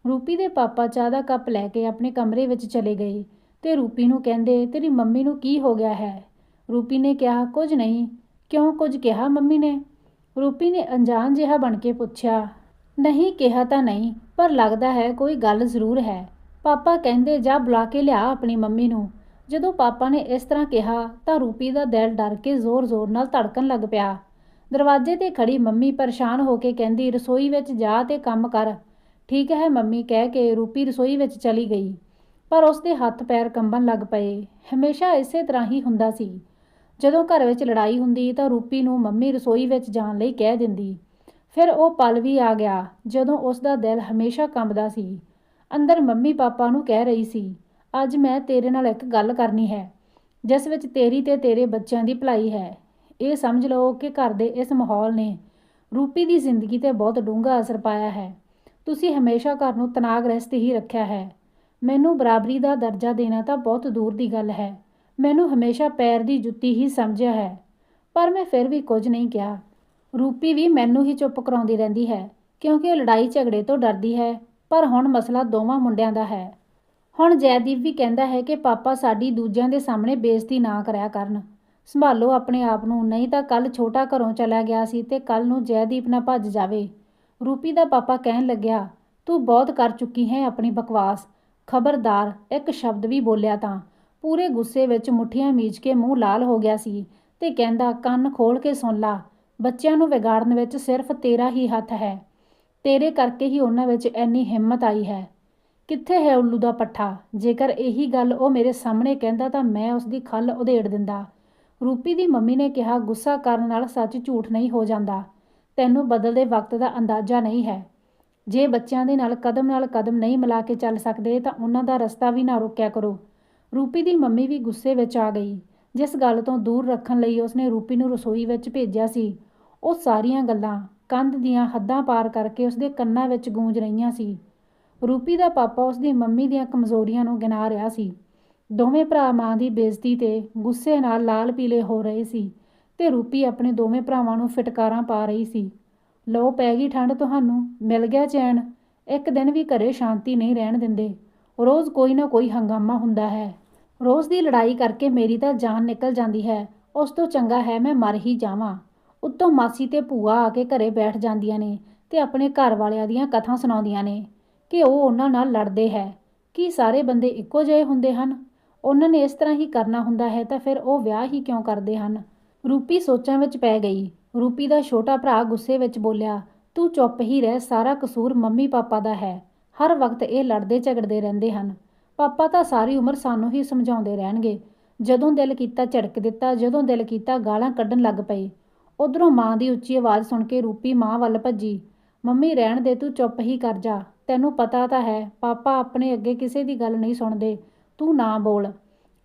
ਰੂਪੀ ਦੇ ਪਾਪਾ ਚਾਹ ਦਾ ਕੱਪ ਲੈ ਕੇ ਆਪਣੇ ਕਮਰੇ ਵਿੱਚ ਚਲੇ ਗਏ ਤੇ ਰੂਪੀ ਨੂੰ ਕਹਿੰਦੇ, ਤੇਰੀ ਮੰਮੀ ਨੂੰ ਕੀ ਹੋ ਗਿਆ ਹੈ? ਰੂਪੀ ਨੇ ਕਿਹਾ, ਕੁਝ ਨਹੀਂ। ਕਿਉਂ ਕੁਝ ਕਿਹਾ ਮੰਮੀ ਨੇ? ਰੂਪੀ ਨੇ ਅਣਜਾਣ ਜਿਹਾ ਬਣ ਕੇ ਪੁੱਛਿਆ, ਨਹੀਂ, ਕਿਹਾ ਤਾਂ ਨਹੀਂ, ਪਰ ਲੱਗਦਾ ਹੈ ਕੋਈ ਗੱਲ ਜ਼ਰੂਰ ਹੈ। ਪਾਪਾ ਕਹਿੰਦੇ, ਜਾ ਬੁਲਾ ਕੇ ਲਿਆ ਆਪਣੀ ਮੰਮੀ ਨੂੰ। ਜਦੋਂ ਪਾਪਾ ਨੇ ਇਸ ਤਰ੍ਹਾਂ ਕਿਹਾ, ਤਾਂ ਰੂਪੀ ਦਾ ਦਿਲ ਡਰ ਕੇ ਜ਼ੋਰ-ਜ਼ੋਰ ਨਾਲ ਧੜਕਣ ਲੱਗ ਪਿਆ। ਦਰਵਾਜ਼ੇ ਤੇ ਖੜੀ ਮੰਮੀ ਪਰੇਸ਼ਾਨ ਹੋ ਕੇ ਕਹਿੰਦੀ, ਰਸੋਈ ਵਿੱਚ ਜਾ ਤੇ ਕੰਮ ਕਰ। ਠੀਕ ਹੈ, ਮੰਮੀ ਕਹਿ ਕੇ ਰੂਪੀ ਰਸੋਈ ਵਿੱਚ ਚਲੀ ਗਈ। ਪਰ ਉਸ ਦੇ ਹੱਥ ਪੈਰ ਕੰਬਣ ਲੱਗ ਪਏ। ਹਮੇਸ਼ਾ ਇਸੇ ਤਰ੍ਹਾਂ ਹੀ ਹੁੰਦਾ ਸੀ। ਜਦੋਂ ਘਰ ਵਿੱਚ ਲੜਾਈ ਹੁੰਦੀ ਤਾਂ ਰੂਪੀ ਨੂੰ ਮੰਮੀ ਰਸੋਈ ਵਿੱਚ ਜਾਣ ਲਈ ਕਹਿ ਦਿੰਦੀ। ਫਿਰ ਉਹ ਪਲ ਵੀ ਆ ਗਿਆ ਜਦੋਂ ਉਸ ਦਾ ਦਿਲ ਹਮੇਸ਼ਾ ਕੰਬਦਾ ਸੀ। ਅੰਦਰ ਮੰਮੀ ਪਾਪਾ ਨੂੰ ਕਹਿ ਰਹੀ ਸੀ, ਅੱਜ ਮੈਂ ਤੇਰੇ ਨਾਲ ਇੱਕ ਗੱਲ ਕਰਨੀ ਹੈ, ਜਿਸ ਵਿੱਚ ਤੇਰੀ ਤੇ ਤੇਰੇ ਬੱਚਿਆਂ ਦੀ ਭਲਾਈ ਹੈ। ਇਹ ਸਮਝ ਲਓ ਕਿ ਘਰ ਦੇ ਇਸ ਮਾਹੌਲ ਨੇ ਰੂਪੀ ਦੀ ਜ਼ਿੰਦਗੀ ਤੇ ਬਹੁਤ ਡੂੰਘਾ ਅਸਰ ਪਾਇਆ ਹੈ। ਤੁਸੀਂ ਹਮੇਸ਼ਾ ਘਰ ਨੂੰ ਤਣਾਅਗ੍ਰਸਤ ਹੀ ਰੱਖਿਆ ਹੈ। ਮੈਨੂੰ ਬਰਾਬਰੀ ਦਾ ਦਰਜਾ ਦੇਣਾ ਤਾਂ ਬਹੁਤ ਦੂਰ ਦੀ ਗੱਲ ਹੈ। ਮੈਨੂੰ ਹਮੇਸ਼ਾ ਪੈਰ ਦੀ ਜੁੱਤੀ ਹੀ ਸਮਝਿਆ ਹੈ। ਪਰ ਮੈਂ ਫਿਰ ਵੀ ਕੁਝ ਨਹੀਂ ਕਿਹਾ। ਰੂਪੀ ਵੀ ਮੈਨੂੰ ਹੀ ਚੁੱਪ ਕਰਾਉਂਦੀ ਰਹਿੰਦੀ ਹੈ, ਕਿਉਂਕਿ ਉਹ ਲੜਾਈ ਝਗੜੇ ਤੋਂ ਡਰਦੀ ਹੈ, ਪਰ ਹੁਣ ਮਸਲਾ ਦੋਵਾਂ ਮੁੰਡਿਆਂ ਦਾ ਹੈ। ਹੁਣ ਜੈਦੀਪ ਵੀ ਕਹਿੰਦਾ ਹੈ ਕਿ ਪਾਪਾ ਸਾਡੀ ਦੂਜਿਆਂ ਦੇ ਸਾਹਮਣੇ ਬੇਇੱਜ਼ਤੀ ਨਾ ਕਰਿਆ ਕਰਨ। ਸੰਭਾਲੋ ਆਪਣੇ ਆਪ ਨੂੰ, ਨਹੀਂ ਤਾਂ ਕੱਲ ਛੋਟਾ ਘਰੋਂ ਚਲਾ ਗਿਆ ਸੀ ਤੇ ਕੱਲ ਨੂੰ ਜੈਦੀਪ ਨਾ ਭੱਜ ਜਾਵੇ। ਰੂਪੀ ਦਾ ਪਾਪਾ ਕਹਿਣ ਲੱਗਿਆ, ਤੂੰ ਬਹੁਤ ਕਰ ਚੁੱਕੀ ਹੈ ਆਪਣੀ ਬਕਵਾਸ। ਖਬਰਦਾਰ, ਇੱਕ ਸ਼ਬਦ ਵੀ ਬੋਲਿਆ ਤਾਂ। ਪੂਰੇ ਗੁੱਸੇ ਵਿੱਚ ਮੁੱਠੀਆਂ ਮੀਚ ਕੇ ਮੂੰਹ ਲਾਲ ਹੋ ਗਿਆ ਸੀ ਤੇ ਕਹਿੰਦਾ, ਕੰਨ ਖੋਲ ਕੇ ਸੁਣ ਲਾ। ਬੱਚਿਆਂ ਨੂੰ ਵਿਗਾੜਨ ਵਿੱਚ ਸਿਰਫ ਤੇਰਾ ਹੀ ਹੱਥ ਹੈ। ਤੇਰੇ ਕਰਕੇ ਹੀ ਉਹਨਾਂ ਵਿੱਚ ਇੰਨੀ ਹਿੰਮਤ ਆਈ ਹੈ। ਕਿੱਥੇ ਹੈ ਉੱਲੂ ਦਾ ਪੱਠਾ? ਜੇਕਰ ਇਹੀ ਗੱਲ ਉਹ ਮੇਰੇ ਸਾਹਮਣੇ ਕਹਿੰਦਾ ਤਾਂ ਮੈਂ ਉਸ ਦੀ ਖੱਲ ਉਧੇੜ ਦਿੰਦਾ। ਰੂਪੀ ਦੀ ਮੰਮੀ ਨੇ ਕਿਹਾ, ਗੁੱਸਾ ਕਰਨ ਨਾਲ ਸੱਚ ਝੂਠ ਨਹੀਂ ਹੋ ਜਾਂਦਾ। ਤੈਨੂੰ ਬਦਲਦੇ ਵਕਤ ਦਾ ਅੰਦਾਜ਼ਾ ਨਹੀਂ ਹੈ। ਜੇ ਬੱਚਿਆਂ ਦੇ ਨਾਲ ਕਦਮ ਨਾਲ ਕਦਮ ਨਹੀਂ ਮਿਲਾ ਕੇ ਚੱਲ ਸਕਦੇ, ਤਾਂ ਉਹਨਾਂ ਦਾ ਰਸਤਾ ਵੀ ਨਾ ਰੋਕਿਆ ਕਰੋ। ਰੂਪੀ ਦੀ ਮੰਮੀ ਵੀ ਗੁੱਸੇ ਵਿੱਚ ਆ ਗਈ। ਜਿਸ ਗੱਲ ਤੋਂ ਦੂਰ ਰੱਖਣ ਲਈ ਉਸਨੇ ਰੂਪੀ ਨੂੰ ਰਸੋਈ ਵਿੱਚ ਭੇਜਿਆ ਸੀ। ਉਹ ਸਾਰੀਆਂ ਗੱਲਾਂ ਕੰਧ ਦੀਆਂ ਹੱਦਾਂ ਪਾਰ ਕਰਕੇ ਉਸਦੇ ਕੰਨਾਂ ਵਿੱਚ ਗੂੰਜ ਰਹੀਆਂ ਸੀ। ਰੂਪੀ ਦਾ ਪਾਪਾ ਉਸਦੀ ਮੰਮੀ ਦੀਆਂ ਕਮਜ਼ੋਰੀਆਂ ਨੂੰ ਗਿਣਾ ਰਿਹਾ ਸੀ। ਦੋਵੇਂ ਭਰਾ ਮਾਂ ਦੀ ਬੇਇੱਜ਼ਤੀ ਤੇ ਗੁੱਸੇ ਨਾਲ ਲਾਲ ਪੀਲੇ ਹੋ ਰਹੇ ਸੀ। ਤੇ ਰੂਪੀ ਆਪਣੇ ਦੋਵੇਂ ਭਰਾਵਾਂ ਨੂੰ ਫਟਕਾਰਾਂ ਪਾ ਰਹੀ ਸੀ। ਲੋ ਪੈ ਗਈ ਠੰਡ ਤੁਹਾਨੂੰ, ਮਿਲ ਗਿਆ ਚੈਨ। ਇੱਕ ਦਿਨ ਵੀ ਘਰੇ ਸ਼ਾਂਤੀ ਨਹੀਂ ਰਹਿਣ ਦਿੰਦੇ। ਰੋਜ਼ ਕੋਈ ਨਾ ਕੋਈ ਹੰਗਾਮਾ ਹੁੰਦਾ ਹੈ। ਰੋਜ਼ ਦੀ ਲੜਾਈ ਕਰਕੇ ਮੇਰੀ ਤਾਂ ਜਾਨ ਨਿਕਲ ਜਾਂਦੀ ਹੈ। ਉਸ ਤੋਂ ਚੰਗਾ ਹੈ ਮੈਂ ਮਰ ਹੀ ਜਾਵਾਂ। ਉੱਤੋਂ ਮਾਸੀ ਤੇ ਭੂਆ ਆ ਕੇ ਘਰੇ ਬੈਠ ਜਾਂਦੀਆਂ ਨੇ ਤੇ ਆਪਣੇ ਘਰ ਵਾਲਿਆਂ ਦੀਆਂ ਕਥਾ ਸੁਣਾਉਂਦੀਆਂ ਨੇ ਕਿ ਉਹ ਉਹਨਾਂ ਨਾਲ ਲੜਦੇ ਹੈ। ਕੀ ਸਾਰੇ ਬੰਦੇ ਇੱਕੋ ਜਿਹੇ ਹੁੰਦੇ ਹਨ? ਉਹਨਾਂ ਨੇ ਇਸ ਤਰ੍ਹਾਂ ਹੀ ਕਰਨਾ ਹੁੰਦਾ ਹੈ ਤਾਂ ਫਿਰ ਉਹ ਵਿਆਹ ਹੀ ਕਿਉਂ ਕਰਦੇ ਹਨ? ਰੂਪੀ ਸੋਚਾਂ ਵਿੱਚ ਪੈ ਗਈ। ਰੂਪੀ ਦਾ ਛੋਟਾ ਭਰਾ ਗੁੱਸੇ ਵਿੱਚ ਬੋਲਿਆ, ਤੂੰ ਚੁੱਪ ਹੀ ਰਹਿ, ਸਾਰਾ ਕਸੂਰ ਮੰਮੀ ਪਾਪਾ ਦਾ ਹੈ। ਹਰ ਵਕਤ ਇਹ ਲੜਦੇ ਝਗੜਦੇ ਰਹਿੰਦੇ ਹਨ। ਪਾਪਾ ਤਾਂ ਸਾਰੀ ਉਮਰ ਸਾਨੂੰ ਹੀ ਸਮਝਾਉਂਦੇ ਰਹਿਣਗੇ। ਜਦੋਂ ਦਿਲ ਕੀਤਾ ਝੜਕ ਦਿੱਤਾ, ਜਦੋਂ ਦਿਲ ਕੀਤਾ ਗਾਲਾਂ ਕੱਢਣ ਲੱਗ ਪਏ। ਉਧਰੋਂ ਮਾਂ ਦੀ ਉੱਚੀ ਆਵਾਜ਼ ਸੁਣ ਕੇ ਰੂਪੀ ਮਾਂ ਵੱਲ ਭੱਜੀ, ਮੰਮੀ, ਰਹਿਣ ਦੇ, ਤੂੰ ਚੁੱਪ ਹੀ ਕਰ ਜਾ। ਤੈਨੂੰ ਪਤਾ ਤਾਂ ਹੈ, ਪਾਪਾ ਆਪਣੇ ਅੱਗੇ ਕਿਸੇ ਦੀ ਗੱਲ ਨਹੀਂ ਸੁਣਦੇ। ਤੂੰ ਨਾ ਬੋਲ।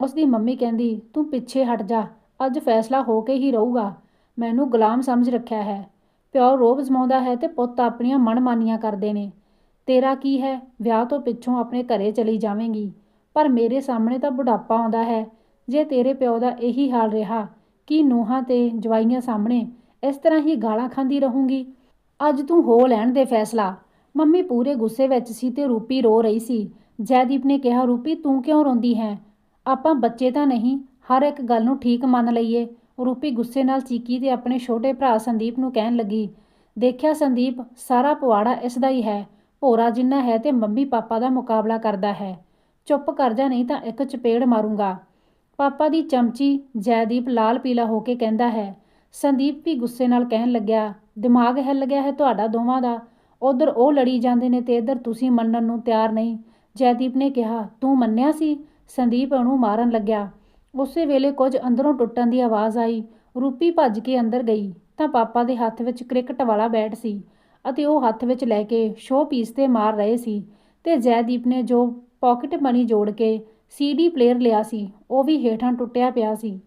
ਉਸ ਦੀ ਮੰਮੀ ਕਹਿੰਦੀ, ਤੂੰ ਪਿੱਛੇ ਹਟ ਜਾ। ਅੱਜ ਫੈਸਲਾ ਹੋ ਕੇ ਹੀ ਰਹੂਗਾ। ਮੈਨੂੰ ਗੁਲਾਮ ਸਮਝ ਰੱਖਿਆ ਹੈ। ਪਿਓ ਰੋਬ ਜਮਾਉਂਦਾ ਹੈ ਤੇ ਪੁੱਤ ਆਪਣੀਆਂ ਮਨਮਾਨੀਆਂ ਕਰਦੇ ਨੇ। ਤੇਰਾ ਕੀ ਹੈ? ਵਿਆਹ ਤੋਂ ਪਿੱਛੋਂ ਆਪਣੇ ਘਰੇ ਚਲੀ ਜਾਵੇਂਗੀ। ਪਰ ਮੇਰੇ ਸਾਹਮਣੇ ਤਾਂ ਬੁਢਾਪਾ ਆਉਂਦਾ ਹੈ। ਜੇ ਤੇਰੇ ਪਿਓ ਦਾ ਇਹੀ ਹਾਲ ਰਿਹਾ, ਕਿ ਨੂੰਹਾਂ ਤੇ ਜਵਾਈਆਂ ਸਾਹਮਣੇ ਇਸ ਤਰ੍ਹਾਂ ਹੀ ਗਾਲਾਂ ਖਾਂਦੀ ਰਹੂੰਗੀ? ਅੱਜ ਤੂੰ ਹੋ ਲੈਣ ਦੇ ਫੈਸਲਾ। ਮੰਮੀ ਪੂਰੇ ਗੁੱਸੇ ਵਿੱਚ ਸੀ ਤੇ ਰੂਪੀ ਰੋ ਰਹੀ ਸੀ। ਜੈਦੀਪ ਨੇ ਕਿਹਾ, ਰੂਪੀ, ਤੂੰ ਕਿਉਂ ਰੋਂਦੀ ਹੈ? ਆਪਾਂ ਬੱਚੇ ਤਾਂ ਨਹੀਂ। ਹਰ ਇੱਕ ਗੱਲ ਨੂੰ ਠੀਕ ਮੰਨ ਲਈਏ। ਰੂਪੀ ਗੁੱਸੇ ਨਾਲ ਚੀਕੀ ਤੇ ਆਪਣੇ ਛੋਟੇ ਭਰਾ ਸੰਦੀਪ ਨੂੰ ਕਹਿਣ ਲੱਗੀ, ਦੇਖਿਆ ਸੰਦੀਪ, ਸਾਰਾ ਪਵਾੜਾ ਇਸ ਦਾ ਹੀ ਹੈ। ਭੋਰਾ ਜਿੰਨਾ ਹੈ ਤੇ ਮੰਮੀ ਪਾਪਾ ਦਾ ਮੁਕਾਬਲਾ ਕਰਦਾ ਹੈ। ਚੁੱਪ ਕਰ ਜਾ, ਨਹੀਂ ਤਾਂ ਇੱਕ ਚਪੇੜ ਮਾਰੂੰਗਾ। ਪਾਪਾ ਦੀ ਚਮਚੀ ਜੈਦੀਪ ਲਾਲ ਪੀਲਾ ਹੋ ਕੇ ਕਹਿੰਦਾ ਹੈ। ਸੰਦੀਪ ਵੀ ਗੁੱਸੇ ਨਾਲ ਕਹਿਣ ਲੱਗਿਆ, ਦਿਮਾਗ ਹਿੱਲ ਗਿਆ ਹੈ ਤੁਹਾਡਾ ਦੋਵਾਂ ਦਾ। ਉਧਰ ਉਹ ਲੜੀ ਜਾਂਦੇ ਨੇ ਤੇ ਇੱਧਰ ਤੁਸੀਂ ਮੰਨਣ ਨੂੰ ਤਿਆਰ ਨਹੀਂ। ਜੈਦੀਪ ਨੇ ਕਿਹਾ, ਤੂੰ ਮੰਨਿਆ ਸੀ? ਸੰਦੀਪ ਉਹਨੂੰ ਮਾਰਨ ਲੱਗਿਆ। ਉਸੇ ਵੇਲੇ ਕੁਝ ਅੰਦਰੋਂ ਟੁੱਟਣ ਦੀ ਆਵਾਜ਼ ਆਈ। ਰੂਪੀ ਭੱਜ ਕੇ ਅੰਦਰ ਗਈ ਤਾਂ ਪਾਪਾ ਦੇ ਹੱਥ ਵਿੱਚ ਕ੍ਰਿਕਟ ਵਾਲਾ ਬੈਟ ਸੀ ਅਤੇ ਉਹ ਹੱਥ ਵਿੱਚ ਲੈ ਕੇ ਸ਼ੋਅ ਪੀਸ ਤੇ ਮਾਰ ਰਹੇ ਸੀ ਤੇ ਜੈਦੀਪ ਨੇ ਜੋ ਪਾਕਟ ਮਨੀ ਜੋੜ ਕੇ ਸੀਡੀ ਪਲੇਅਰ ਲਿਆ ਸੀ, ਉਹ ਵੀ ਹੇਠਾਂ ਟੁੱਟਿਆ ਪਿਆ ਸੀ।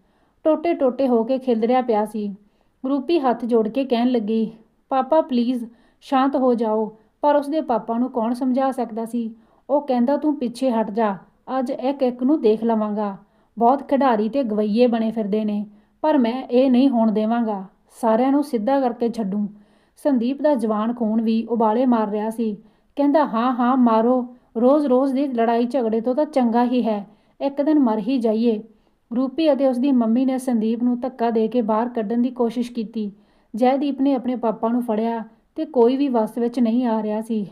ਟੋਟੇ ਟੋਟੇ ਹੋ ਕੇ ਖਿਲਰਿਆ ਪਿਆ ਸੀ। ਰੂਪੀ ਹੱਥ ਜੋੜ ਕੇ ਕਹਿਣ ਲੱਗੀ, ਪਾਪਾ ਪਲੀਜ਼ ਸ਼ਾਂਤ ਹੋ ਜਾਓ, ਪਰ ਉਸਦੇ ਪਾਪਾ ਨੂੰ ਕੌਣ ਸਮਝਾ ਸਕਦਾ ਸੀ? ਉਹ ਕਹਿੰਦਾ, ਤੂੰ ਪਿੱਛੇ ਹਟ ਜਾ, ਅੱਜ ਇੱਕ ਇੱਕ ਨੂੰ ਦੇਖ ਲਵਾਂਗਾ। ਬਹੁਤ ਖਿਡਾਰੀ ਤੇ ਗਵਈਏ ਬਣੇ ਫਿਰਦੇ ਨੇ, ਪਰ ਮੈਂ ਇਹ ਨਹੀਂ ਹੋਣ ਦੇਵਾਂਗਾ। ਸਾਰਿਆਂ ਨੂੰ ਸਿੱਧਾ ਕਰਕੇ ਛੱਡੂ। ਸੰਦੀਪ ਦਾ ਜਵਾਨ ਖੂਨ ਵੀ ਉਬਾਲੇ ਮਾਰ ਰਿਹਾ ਸੀ। ਕਹਿੰਦਾ, ਹਾਂ ਹਾਂ, ਮਾਰੋ। ਰੋਜ਼-ਰੋਜ਼ ਦੀ ਲੜਾਈ ਝਗੜੇ ਤੋਂ ਤਾਂ ਚੰਗਾ ਹੀ ਹੈ। ਇੱਕ ਦਿਨ ਮਰ ਹੀ ਜਾਈਏ। ਰੂਪੀ ਅਤੇ ਉਸਦੀ ਮੰਮੀ ਨੇ ਸੰਦੀਪ ਨੂੰ ਧੱਕਾ ਦੇ ਕੇ ਬਾਹਰ ਕੱਢਣ ਦੀ ਕੋਸ਼ਿਸ਼ ਕੀਤੀ। ਜੈਦੀਪ ਨੇ ਆਪਣੇ ਪਾਪਾ ਨੂੰ ਫੜਿਆ ਤੇ ਕੋਈ ਵੀ ਵਸ ਵਿੱਚ ਨਹੀਂ ਆ ਰਿਹਾ ਸੀ।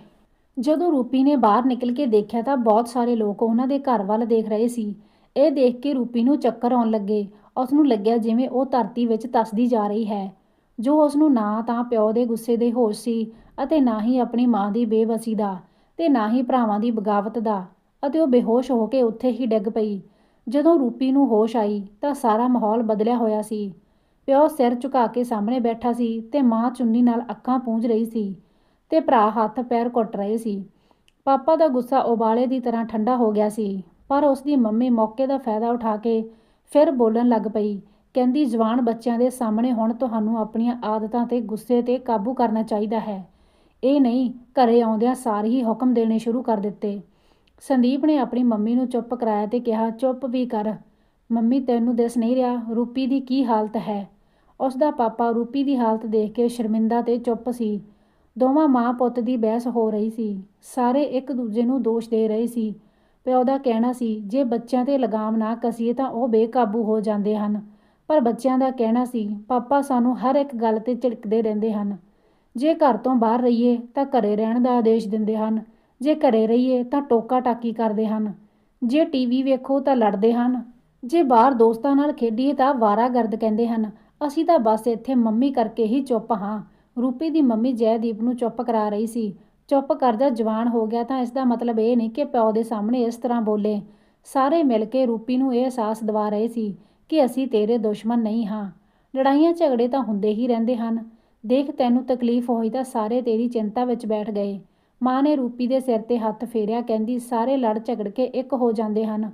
ਜਦੋਂ ਰੂਪੀ ਨੇ ਬਾਹਰ ਨਿਕਲ ਕੇ ਦੇਖਿਆ ਤਾਂ ਬਹੁਤ ਸਾਰੇ ਲੋਕ ਉਹਨਾਂ ਦੇ ਘਰ ਵੱਲ ਦੇਖ ਰਹੇ ਸੀ। ਇਹ ਦੇਖ ਕੇ ਰੂਪੀ ਨੂੰ ਚੱਕਰ ਆਉਣ ਲੱਗੇ। ਉਸ ਨੂੰ ਲੱਗਿਆ ਜਿਵੇਂ ਉਹ ਧਰਤੀ ਵਿੱਚ ਤਸਦੀ ਜਾ ਰਹੀ ਹੈ। ਜੋ ਉਸ ਨੂੰ ਨਾ ਤਾਂ ਪਿਓ ਦੇ ਗੁੱਸੇ ਦੇ ਹੋਸ਼ ਸੀ ਅਤੇ ਨਾ ਹੀ ਆਪਣੀ ਮਾਂ ਦੀ ਬੇਵਸੀ ਦਾ ਤੇ ਨਾ ਹੀ ਭਰਾਵਾਂ ਦੀ ਬਗਾਵਤ ਦਾ ਅਤੇ ਉਹ ਬੇਹੋਸ਼ ਹੋ ਕੇ ਉੱਥੇ ਹੀ ਡਿੱਗ ਪਈ। ਜਦੋਂ ਰੂਪੀ ਨੂੰ ਹੋਸ਼ ਆਈ ਤਾਂ ਸਾਰਾ ਮਾਹੌਲ ਬਦਲਿਆ ਹੋਇਆ ਸੀ। ਪਿਓ ਸਿਰ ਝੁਕਾ ਕੇ ਸਾਹਮਣੇ ਬੈਠਾ ਸੀ ਤੇ ਮਾਂ ਚੁੰਨੀ ਨਾਲ ਅੱਖਾਂ ਪੂੰਝ ਰਹੀ ਸੀ ਤੇ ਭਰਾ ਹੱਥ ਪੈਰ ਘੁੱਟ ਰਹੇ ਸੀ। ਪਾਪਾ ਦਾ ਗੁੱਸਾ ਉਬਾਲੇ ਦੀ ਤਰ੍ਹਾਂ ਠੰਡਾ ਹੋ ਗਿਆ ਸੀ। ਪਰ ਉਸ ਦੀ ਮੰਮੀ ਮੌਕੇ ਦਾ ਫਾਇਦਾ ਉਠਾ ਕੇ ਫਿਰ ਬੋਲਣ ਲੱਗ ਪਈ, ਕਹਿੰਦੀ, ਜਵਾਨ ਬੱਚਿਆਂ ਦੇ ਸਾਹਮਣੇ ਹੁਣ ਤੁਹਾਨੂੰ ਆਪਣੀਆਂ ਆਦਤਾਂ ਤੇ ਗੁੱਸੇ ਤੇ ਕਾਬੂ ਕਰਨਾ ਚਾਹੀਦਾ ਹੈ। ਇਹ ਨਹੀਂ, ਘਰੇ ਆਉਂਦਿਆਂ ਸਾਰ ਹੀ ਹੁਕਮ ਦੇਣੇ ਸ਼ੁਰੂ ਕਰ ਦਿੱਤੇ। ਸੰਦੀਪ ਨੇ ਆਪਣੀ ਮੰਮੀ ਨੂੰ ਚੁੱਪ ਕਰਾਇਆ ਤੇ ਕਿਹਾ, ਚੁੱਪ ਵੀ ਕਰ। ਮੰਮੀ, ਤੈਨੂੰ ਦਿਸ ਨਹੀਂ ਰਿਹਾ ਰੂਪੀ ਦੀ ਕੀ ਹਾਲਤ ਹੈ? ਉਸ ਦਾ ਪਾਪਾ ਰੂਪੀ ਦੀ ਹਾਲਤ ਦੇਖ ਕੇ ਸ਼ਰਮਿੰਦਾ ਤੇ ਚੁੱਪ ਸੀ। ਦੋਵਾਂ ਮਾਂ ਪੁੱਤ ਦੀ ਬਹਿਸ ਹੋ ਰਹੀ ਸੀ। ਸਾਰੇ ਇੱਕ ਦੂਜੇ ਨੂੰ ਦੋਸ਼ ਦੇ ਰਹੇ ਸੀ। ਪਿਓ ਦਾ ਕਹਿਣਾ ਸੀ, ਜੇ ਬੱਚਿਆਂ ਤੇ ਲਗਾਮ ਨਾ ਕਸੀਏ ਤਾਂ ਉਹ ਬੇਕਾਬੂ ਹੋ ਜਾਂਦੇ ਹਨ। ਪਰ ਬੱਚਿਆਂ ਦਾ ਕਹਿਣਾ ਸੀ, ਪਾਪਾ ਸਾਨੂੰ ਹਰ ਇੱਕ ਗੱਲ ਤੇ ਝਿੜਕਦੇ ਰਹਿੰਦੇ ਹਨ। ਜੇ ਘਰ ਤੋਂ ਬਾਹਰ ਰਹੀਏ ਤਾਂ ਘਰੇ ਰਹਿਣ ਦਾ ਆਦੇਸ਼ ਦਿੰਦੇ ਹਨ। ਜੇ ਘਰੇ ਰਹੀਏ ਤਾਂ ਟੋਕਾ ਟਾਕੀ ਕਰਦੇ ਹਨ। ਜੇ ਟੀਵੀ ਵੇਖੋ ਤਾਂ ਲੜਦੇ ਹਨ। ਜੇ ਬਾਹਰ ਦੋਸਤਾਂ ਨਾਲ ਖੇਡੀਏ ਤਾਂ ਵਾਰਾਗਰਦ ਕਹਿੰਦੇ ਹਨ, ਅਸੀਂ ਤਾਂ ਬਸ ਇੱਥੇ ਮੰਮੀ ਕਰਕੇ ਹੀ ਚੁੱਪ ਹਾਂ। ਰੂਪੀ ਦੀ ਮੰਮੀ ਜੈਦੀਪ ਨੂੰ ਚੁੱਪ ਕਰਾ ਰਹੀ ਸੀ। ਚੁੱਪ ਕਰ ਜਾ, ਜਵਾਨ ਹੋ ਗਿਆ ਤਾਂ ਇਸ ਦਾ ਮਤਲਬ ਇਹ ਨਹੀਂ ਕਿ ਪਿਓ ਦੇ ਸਾਹਮਣੇ ਇਸ ਤਰ੍ਹਾਂ ਬੋਲੇ। ਸਾਰੇ ਮਿਲ ਕੇ ਰੂਪੀ ਨੂੰ ਇਹ ਅਹਿਸਾਸ ਦਿਵਾ ਰਹੇ ਸੀ ਕਿ ਅਸੀਂ ਤੇਰੇ ਦੁਸ਼ਮਣ ਨਹੀਂ ਹਾਂ। ਲੜਾਈਆਂ ਝਗੜੇ ਤਾਂ ਹੁੰਦੇ ਹੀ ਰਹਿੰਦੇ ਹਨ। ਦੇਖ ਤੈਨੂੰ ਤਕਲੀਫ ਹੋਈ ਤਾਂ ਸਾਰੇ ਤੇਰੀ ਚਿੰਤਾ ਵਿੱਚ ਬੈਠ ਗਏ। ਮਾਂ ਨੇ ਰੂਪੀ ਦੇ ਸਿਰ ਤੇ ਹੱਥ ਫੇਰਿਆ, ਕਹਿੰਦੀ, ਸਾਰੇ ਲੜ ਝਗੜ ਕੇ ਇੱਕ ਹੋ ਜਾਂਦੇ ਹਨ।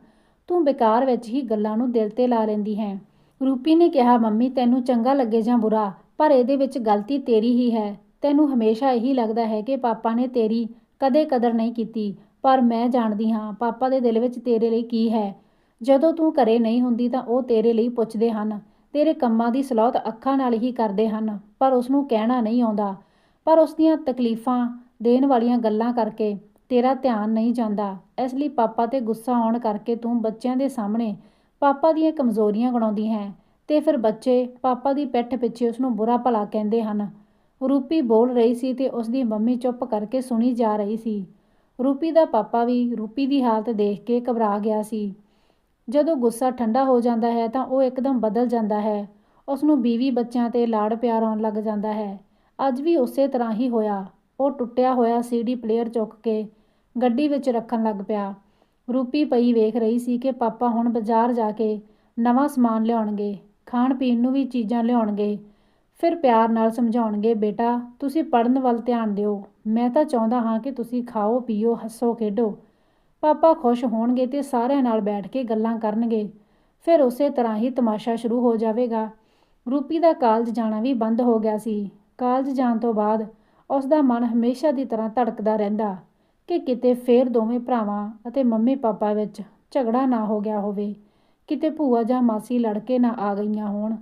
ਤੂੰ ਬੇਕਾਰ ਵਿੱਚ ਹੀ ਗੱਲਾਂ ਨੂੰ ਦਿਲ ਤੇ ਲਾ ਲੈਂਦੀ ਹੈ। ਰੂਪੀ ਨੇ ਕਿਹਾ, ਮੰਮੀ, ਤੈਨੂੰ ਚੰਗਾ ਲੱਗੇ ਜਾਂ ਬੁਰਾ, ਪਰ ਇਹਦੇ ਵਿੱਚ ਗਲਤੀ ਤੇਰੀ ਹੀ ਹੈ। ਤੈਨੂੰ ਹਮੇਸ਼ਾ ਇਹੀ ਲੱਗਦਾ ਹੈ ਕਿ ਪਾਪਾ ਨੇ ਤੇਰੀ ਕਦੇ ਕਦਰ ਨਹੀਂ ਕੀਤੀ, ਪਰ ਮੈਂ ਜਾਣਦੀ ਹਾਂ ਪਾਪਾ ਦੇ ਦਿਲ ਵਿੱਚ ਤੇਰੇ ਲਈ ਕੀ ਹੈ। ਜਦੋਂ ਤੂੰ ਘਰੇ ਨਹੀਂ ਹੁੰਦੀ ਤਾਂ ਉਹ ਤੇਰੇ ਲਈ ਪੁੱਛਦੇ ਹਨ। ਤੇਰੇ ਕੰਮਾਂ ਦੀ ਸਲਾਹਤ ਅੱਖਾਂ ਨਾਲ ਹੀ ਕਰਦੇ ਹਨ, ਪਰ ਉਸ ਨੂੰ ਕਹਿਣਾ ਨਹੀਂ ਆਉਂਦਾ। ਪਰ ਉਸ ਦੀਆਂ ਤਕਲੀਫਾਂ ਦੇਣ ਵਾਲੀਆਂ ਗੱਲਾਂ ਕਰਕੇ ਤੇਰਾ ਧਿਆਨ ਨਹੀਂ ਜਾਂਦਾ। ਇਸ ਲਈ ਪਾਪਾ ਤੇ ਗੁੱਸਾ ਆਉਣ ਕਰਕੇ ਤੂੰ ਬੱਚਿਆਂ ਦੇ ਸਾਹਮਣੇ ਪਾਪਾ ਦੀਆਂ ਕਮਜ਼ੋਰੀਆਂ ਗਣਾਉਂਦੀ ਹੈ ਤੇ ਫਿਰ ਬੱਚੇ ਪਾਪਾ ਦੀ ਪਿੱਠ ਪਿੱਛੇ ਉਸ ਨੂੰ ਬੁਰਾ ਭਲਾ ਕਹਿੰਦੇ ਹਨ। ਰੂਪੀ ਬੋਲ ਰਹੀ ਸੀ ਤੇ ਉਸ ਦੀ ਮੰਮੀ ਚੁੱਪ ਕਰਕੇ ਸੁਣੀ ਜਾ ਰਹੀ ਸੀ। ਰੂਪੀ ਦਾ ਪਾਪਾ ਵੀ ਰੂਪੀ ਦੀ ਹਾਲਤ ਦੇਖ ਕੇ ਘਬਰਾ ਗਿਆ ਸੀ। ਜਦੋਂ ਗੁੱਸਾ ਠੰਡਾ ਹੋ ਜਾਂਦਾ ਹੈ ਤਾਂ ਉਹ ਇੱਕਦਮ ਬਦਲ ਜਾਂਦਾ ਹੈ। ਉਸ ਨੂੰ ਬੀਵੀ ਬੱਚਿਆਂ ਤੇ ਲਾੜ ਪਿਆਰ ਆਉਣ ਲੱਗ ਜਾਂਦਾ ਹੈ। ਅੱਜ ਵੀ ਉਸੇ ਤਰ੍ਹਾਂ ਹੀ ਹੋਇਆ। ਉਹ ਟੁੱਟਿਆ ਹੋਇਆ ਸੀਡੀ ਪਲੇਅਰ ਚੁੱਕ ਕੇ ਗੱਡੀ ਵਿੱਚ ਰੱਖਣ ਲੱਗ ਪਿਆ। ਰੂਪੀ ਪਈ ਵੇਖ ਰਹੀ ਸੀ ਕਿ ਪਾਪਾ ਹੁਣ ਬਾਜ਼ਾਰ ਜਾ ਕੇ ਨਵਾਂ ਸਮਾਨ ਲਿਆਉਣਗੇ। ਖਾਣ ਪੀਣ ਨੂੰ ਵੀ ਚੀਜ਼ਾਂ ਲਿਆਉਣਗੇ। ਫਿਰ ਪਿਆਰ ਨਾਲ ਸਮਝਾਉਣਗੇ, ਬੇਟਾ, ਤੁਸੀਂ ਪੜਨ ਵੱਲ ਧਿਆਨ ਦਿਓ। ਮੈਂ ਤਾਂ ਚਾਹੁੰਦਾ ਹਾਂ ਕਿ ਤੁਸੀਂ ਖਾਓ, ਪੀਓ, ਹੱਸੋ, ਖੇਡੋ। ਪਾਪਾ ਖੁਸ਼ ਹੋਣਗੇ ਤੇ ਸਾਰਿਆਂ ਨਾਲ ਬੈਠ ਕੇ ਗੱਲਾਂ ਕਰਨਗੇ। ਫਿਰ ਉਸੇ ਤਰ੍ਹਾਂ ਹੀ ਤਮਾਸ਼ਾ ਸ਼ੁਰੂ ਹੋ ਜਾਵੇਗਾ। ਰੂਪੀ ਦਾ ਕਾਲਜ ਜਾਣਾ ਵੀ ਬੰਦ ਹੋ ਗਿਆ ਸੀ। ਕਾਲਜ ਜਾਣ ਤੋਂ ਬਾਅਦ ਉਸ ਦਾ ਮਨ ਹਮੇਸ਼ਾ ਦੀ ਤਰ੍ਹਾਂ ਧੜਕਦਾ ਰਹਿੰਦਾ ਕਿ ਕਿਤੇ ਫੇਰ ਦੋਵੇਂ ਭਰਾਵਾਂ ਅਤੇ ਮੰਮੀ ਪਾਪਾ ਵਿੱਚ ਝਗੜਾ ਨਾ ਹੋ ਗਿਆ ਹੋਵੇ। ਕਿਤੇ ਭੂਆ ਜਾਂ ਮਾਸੀ ਲੜ ਕੇ ਨਾ ਆ ਗਈਆਂ ਹੋਣ।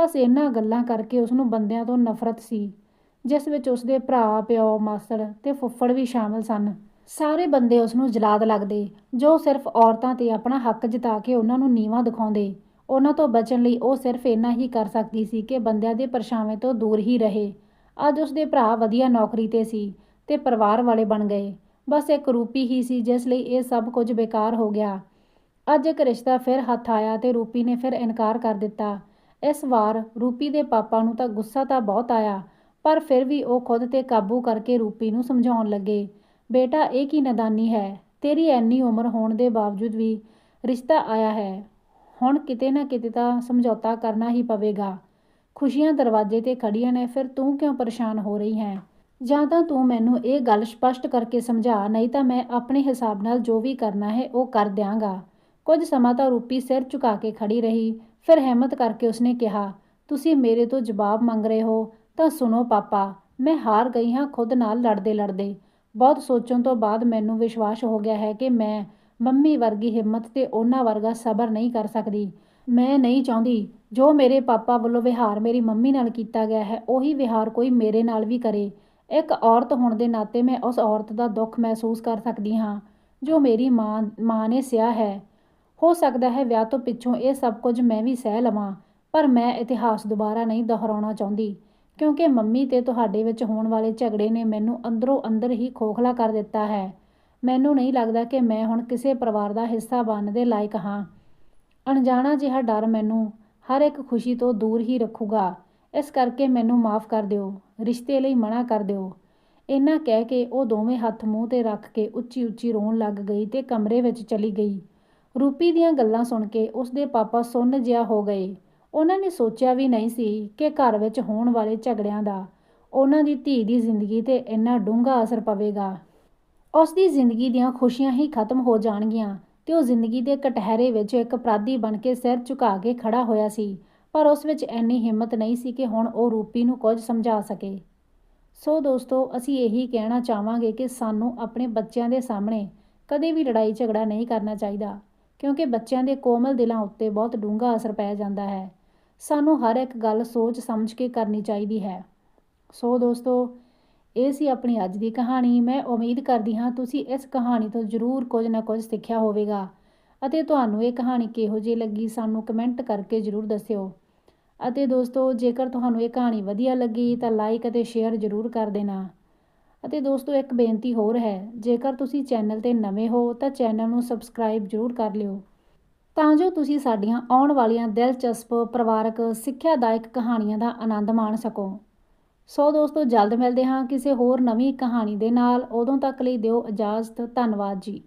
ਬਸ ਇਹਨਾਂ ਗੱਲਾਂ ਕਰਕੇ ਉਸ ਨੂੰ ਬੰਦਿਆਂ ਤੋਂ ਨਫ਼ਰਤ ਸੀ, ਜਿਸ ਵਿੱਚ ਉਸ ਦੇ ਭਰਾ, ਪਿਓ, ਮਾਸੜ ਤੇ ਫੁੱਫੜ ਵੀ ਸ਼ਾਮਲ ਸਨ। ਸਾਰੇ ਬੰਦੇ ਉਸ ਨੂੰ ਜਲਾਦ ਲੱਗਦੇ, ਜੋ ਸਿਰਫ ਔਰਤਾਂ ਤੇ ਆਪਣਾ ਹੱਕ ਜਿਤਾ ਕੇ ਉਹਨਾਂ ਨੂੰ ਨੀਵਾਂ ਦਿਖਾਉਂਦੇ। ਉਹਨਾਂ ਤੋਂ ਬਚਣ ਲਈ ਉਹ ਸਿਰਫ ਇੰਨਾ ਹੀ ਕਰ ਸਕਦੀ ਸੀ ਕਿ ਬੰਦਿਆਂ ਦੇ ਪਰਛਾਵੇਂ ਤੋਂ ਦੂਰ ਹੀ ਰਹੇ। ਅੱਜ ਉਸ ਦੇ ਭਰਾ ਵਧੀਆ ਨੌਕਰੀ ਤੇ ਸੀ ਤੇ ਪਰਿਵਾਰ ਵਾਲੇ ਬਣ ਗਏ। ਬਸ ਇੱਕ ਰੂਪੀ ਹੀ ਸੀ, ਜਿਸ ਲਈ ਇਹ ਸਭ ਕੁਝ ਬੇਕਾਰ ਹੋ ਗਿਆ। ਅੱਜ ਇੱਕ ਰਿਸ਼ਤਾ ਫਿਰ ਹੱਥ ਆਇਆ ਤੇ ਰੂਪੀ ਨੇ ਫਿਰ ਇਨਕਾਰ ਕਰ ਦਿੱਤਾ। ਇਸ ਵਾਰ ਰੂਪੀ ਦੇ ਪਾਪਾ ਨੂੰ ਤਾਂ ਗੁੱਸਾ ਤਾਂ ਬਹੁਤ ਆਇਆ, ਪਰ ਫਿਰ ਵੀ ਉਹ ਖੁਦ ਤੇ ਕਾਬੂ ਕਰਕੇ ਰੂਪੀ ਨੂੰ ਸਮਝਾਉਣ ਲੱਗੇ, ਬੇਟਾ, ਇਹ ਕੀ ਨਦਾਨੀ ਹੈ? ਤੇਰੀ ਐਨੀ ਉਮਰ ਹੋਣ ਦੇ ਬਾਵਜੂਦ ਵੀ ਰਿਸ਼ਤਾ ਆਇਆ ਹੈ। ਹੁਣ ਕਿਤੇ ਨਾ ਕਿਤੇ ਤਾਂ ਸਮਝੌਤਾ ਕਰਨਾ ਹੀ ਪਵੇਗਾ। ਖੁਸ਼ੀਆਂ ਦਰਵਾਜ਼ੇ ਤੇ ਖੜੀਆਂ ਨੇ, ਫਿਰ ਤੂੰ ਕਿਉਂ ਪਰੇਸ਼ਾਨ ਹੋ ਰਹੀ ਹੈ? ਜਾਂ ਤਾਂ ਤੂੰ ਮੈਨੂੰ ਇਹ ਗੱਲ ਸਪਸ਼ਟ ਕਰਕੇ ਸਮਝਾ, ਨਹੀਂ ਤਾਂ ਮੈਂ ਆਪਣੇ ਹਿਸਾਬ ਨਾਲ ਜੋ ਵੀ ਕਰਨਾ ਹੈ ਉਹ ਕਰ ਦਿਆਂਗਾ। ਕੁਝ ਸਮਾਂ ਤਾਂ ਰੂਪੀ ਸਿਰ ਝੁਕਾ ਕੇ ਖੜੀ ਰਹੀ ਫਿਰ ਹਿੰਮਤ ਕਰਕੇ ਉਸਨੇ ਕਿਹਾ, ਤੁਸੀਂ ਮੇਰੇ ਤੋਂ ਜਵਾਬ ਮੰਗ ਰਹੇ ਹੋ, ਤਾਂ ਸੁਣੋ ਪਾਪਾ, ਮੈਂ ਹਾਰ ਗਈ ਹਾਂ ਖੁਦ ਨਾਲ ਲੜਦੇ ਲੜਦੇ। ਬਹੁਤ ਸੋਚਣ ਤੋਂ ਬਾਅਦ ਮੈਨੂੰ ਵਿਸ਼ਵਾਸ ਹੋ ਗਿਆ ਹੈ ਕਿ ਮੈਂ ਮੰਮੀ ਵਰਗੀ ਹਿੰਮਤ ਤੇ ਉਹਨਾਂ ਵਰਗਾ ਸਬਰ ਨਹੀਂ ਕਰ ਸਕਦੀ। ਮੈਂ ਨਹੀਂ ਚਾਹੁੰਦੀ। ਜੋ ਮੇਰੇ ਪਾਪਾ ਵੱਲੋਂ ਵਿਹਾਰ ਮੇਰੀ ਮੰਮੀ ਨਾਲ ਕੀਤਾ ਗਿਆ ਹੈ, ਉਹੀ ਵਿਹਾਰ ਕੋਈ ਮੇਰੇ ਨਾਲ ਵੀ ਕਰੇ। ਇੱਕ ਔਰਤ ਹੋਣ ਦੇ ਨਾਤੇ ਮੈਂ ਉਸ ਔਰਤ ਦਾ ਦੁੱਖ ਮਹਿਸੂਸ ਕਰ ਸਕਦੀ ਹਾਂ, ਜੋ ਮੇਰੀ ਮਾਂ ਮਾਂ ਨੇ ਸਿਆ ਹੈ। ਹੋ ਸਕਦਾ ਹੈ ਵਿਆਹ ਤੋਂ ਪਿੱਛੋਂ ਇਹ ਸਭ ਕੁਝ ਮੈਂ ਵੀ ਸਹਿ ਲਵਾਂ, ਪਰ ਮੈਂ ਇਤਿਹਾਸ ਦੁਬਾਰਾ ਨਹੀਂ ਦੁਹਰਾਉਣਾ ਚਾਹੁੰਦੀ, ਕਿਉਂਕਿ ਮੰਮੀ ਤੇ ਤੁਹਾਡੇ ਵਿੱਚ ਹੋਣ ਵਾਲੇ ਝਗੜੇ ਨੇ ਮੈਨੂੰ ਅੰਦਰੋਂ ਅੰਦਰ ਹੀ ਖੋਖਲਾ ਕਰ ਦਿੱਤਾ ਹੈ। ਮੈਨੂੰ ਨਹੀਂ ਲੱਗਦਾ ਕਿ ਮੈਂ ਹੁਣ ਕਿਸੇ ਪਰਿਵਾਰ ਦਾ ਹਿੱਸਾ ਬਣਨ ਦੇ ਲਾਇਕ ਹਾਂ। ਅਣਜਾਣਾ ਜਿਹਾ ਡਰ ਮੈਨੂੰ ਹਰ ਇੱਕ ਖੁਸ਼ੀ ਤੋਂ ਦੂਰ ਹੀ ਰੱਖੂਗਾ। ਇਸ ਕਰਕੇ ਮੈਨੂੰ ਮਾਫ ਕਰ ਦਿਓ, ਰਿਸ਼ਤੇ ਲਈ ਮਨਾ ਕਰ ਦਿਓ। ਇੰਨਾ ਕਹਿ ਕੇ ਉਹ ਦੋਵੇਂ ਹੱਥ ਮੂੰਹ ਤੇ ਰੱਖ ਕੇ ਉੱਚੀ ਉੱਚੀ ਰੋਣ ਲੱਗ ਗਈ ਤੇ ਕਮਰੇ ਵਿੱਚ ਚਲੀ ਗਈ। ਰੂਪੀ ਦੀਆਂ ਗੱਲਾਂ ਸੁਣ ਕੇ ਉਸ ਦੇ ਪਾਪਾ ਸੁੰਨ ਜਿਹਾ ਹੋ ਗਏ। ਉਹਨਾਂ ਨੇ ਸੋਚਿਆ ਵੀ ਨਹੀਂ ਸੀ ਕਿ ਘਰ ਵਿੱਚ ਹੋਣ ਵਾਲੇ ਝਗੜਿਆਂ ਦਾ ਉਹਨਾਂ ਦੀ ਧੀ ਦੀ ਜ਼ਿੰਦਗੀ ਤੇ ਇੰਨਾ ਡੂੰਘਾ ਅਸਰ ਪਵੇਗਾ। ਉਸ ਦੀ ਜ਼ਿੰਦਗੀ ਦੀਆਂ ਖੁਸ਼ੀਆਂ ਹੀ ਖਤਮ ਹੋ ਜਾਣਗੀਆਂ ਤੇ ਉਹ ਜ਼ਿੰਦਗੀ ਦੇ ਕਟਹਿਰੇ ਵਿੱਚ ਇੱਕ ਅਪਰਾਧੀ ਬਣ ਕੇ ਸਿਰ ਝੁਕਾ ਕੇ ਖੜਾ ਹੋਇਆ ਸੀ, ਪਰ ਉਸ ਵਿੱਚ ਇੰਨੀ ਹਿੰਮਤ ਨਹੀਂ ਸੀ ਕਿ ਹੁਣ ਉਹ ਰੂਪੀ ਨੂੰ ਕੁਝ ਸਮਝਾ ਸਕੇ। ਸੋ ਦੋਸਤੋ, ਅਸੀਂ ਇਹੀ ਕਹਿਣਾ ਚਾਹਾਂਗੇ ਕਿ ਸਾਨੂੰ ਆਪਣੇ ਬੱਚਿਆਂ ਦੇ ਸਾਹਮਣੇ ਕਦੇ ਵੀ ਲੜਾਈ ਝਗੜਾ ਨਹੀਂ ਕਰਨਾ ਚਾਹੀਦਾ। ਕਿਉਂਕਿ ਬੱਚਿਆਂ ਦੇ ਕੋਮਲ ਦਿਲਾਂ ਉੱਤੇ ਬਹੁਤ ਡੂੰਘਾ ਅਸਰ ਪੈ ਜਾਂਦਾ ਹੈ। ਸਾਨੂੰ ਹਰ ਇੱਕ ਗੱਲ ਸੋਚ ਸਮਝ ਕੇ ਕਰਨੀ ਚਾਹੀਦੀ ਹੈ। ਸੋ ਦੋਸਤੋ, ਇਹ ਸੀ ਆਪਣੀ ਅੱਜ ਦੀ ਕਹਾਣੀ। ਮੈਂ ਉਮੀਦ ਕਰਦੀ ਹਾਂ ਤੁਸੀਂ ਇਸ ਕਹਾਣੀ ਤੋਂ ਜ਼ਰੂਰ ਕੁਝ ਨਾ ਕੁਝ ਸਿੱਖਿਆ ਹੋਵੇਗਾ ਅਤੇ ਤੁਹਾਨੂੰ ਇਹ ਕਹਾਣੀ ਕਿਹੋ ਜਿਹੀ ਲੱਗੀ ਸਾਨੂੰ ਕਮੈਂਟ ਕਰਕੇ ਜ਼ਰੂਰ ਦੱਸਿਓ। ਅਤੇ ਦੋਸਤੋ, ਜੇਕਰ ਤੁਹਾਨੂੰ ਇਹ ਕਹਾਣੀ ਵਧੀਆ ਲੱਗੀ ਤਾਂ ਲਾਈਕ ਅਤੇ ਸ਼ੇਅਰ ਜ਼ਰੂਰ ਕਰ ਦੇਣਾ। ਅਤੇ ਦੋਸਤੋ, ਇੱਕ ਬੇਨਤੀ ਹੋਰ ਹੈ, ਜੇਕਰ ਤੁਸੀਂ ਚੈਨਲ ਤੇ ਨਵੇਂ ਹੋ, ਤਾਂ ਚੈਨਲ ਨੂੰ ਸਬਸਕ੍ਰਾਈਬ ਜ਼ਰੂਰ ਕਰ ਲਿਓ। ਤਾਂ ਜੋ ਤੁਸੀਂ ਸਾਡੀਆਂ ਆਉਣ ਵਾਲੀਆਂ ਦਿਲਚਸਪ, ਪਰਿਵਾਰਕ, ਸਿੱਖਿਆਦਾਇਕ ਕਹਾਣੀਆਂ ਦਾ ਆਨੰਦ ਮਾਣ ਸਕੋ। ਸੋ ਦੋਸਤੋ, ਜਲਦ ਮਿਲਦੇ ਹਾਂ ਕਿਸੇ ਹੋਰ ਨਵੀਂ ਕਹਾਣੀ ਦੇ ਨਾਲ। ਉਦੋਂ ਤੱਕ ਲਈ ਦਿਓ ਇਜਾਜ਼ਤ। ਧੰਨਵਾਦ ਜੀ।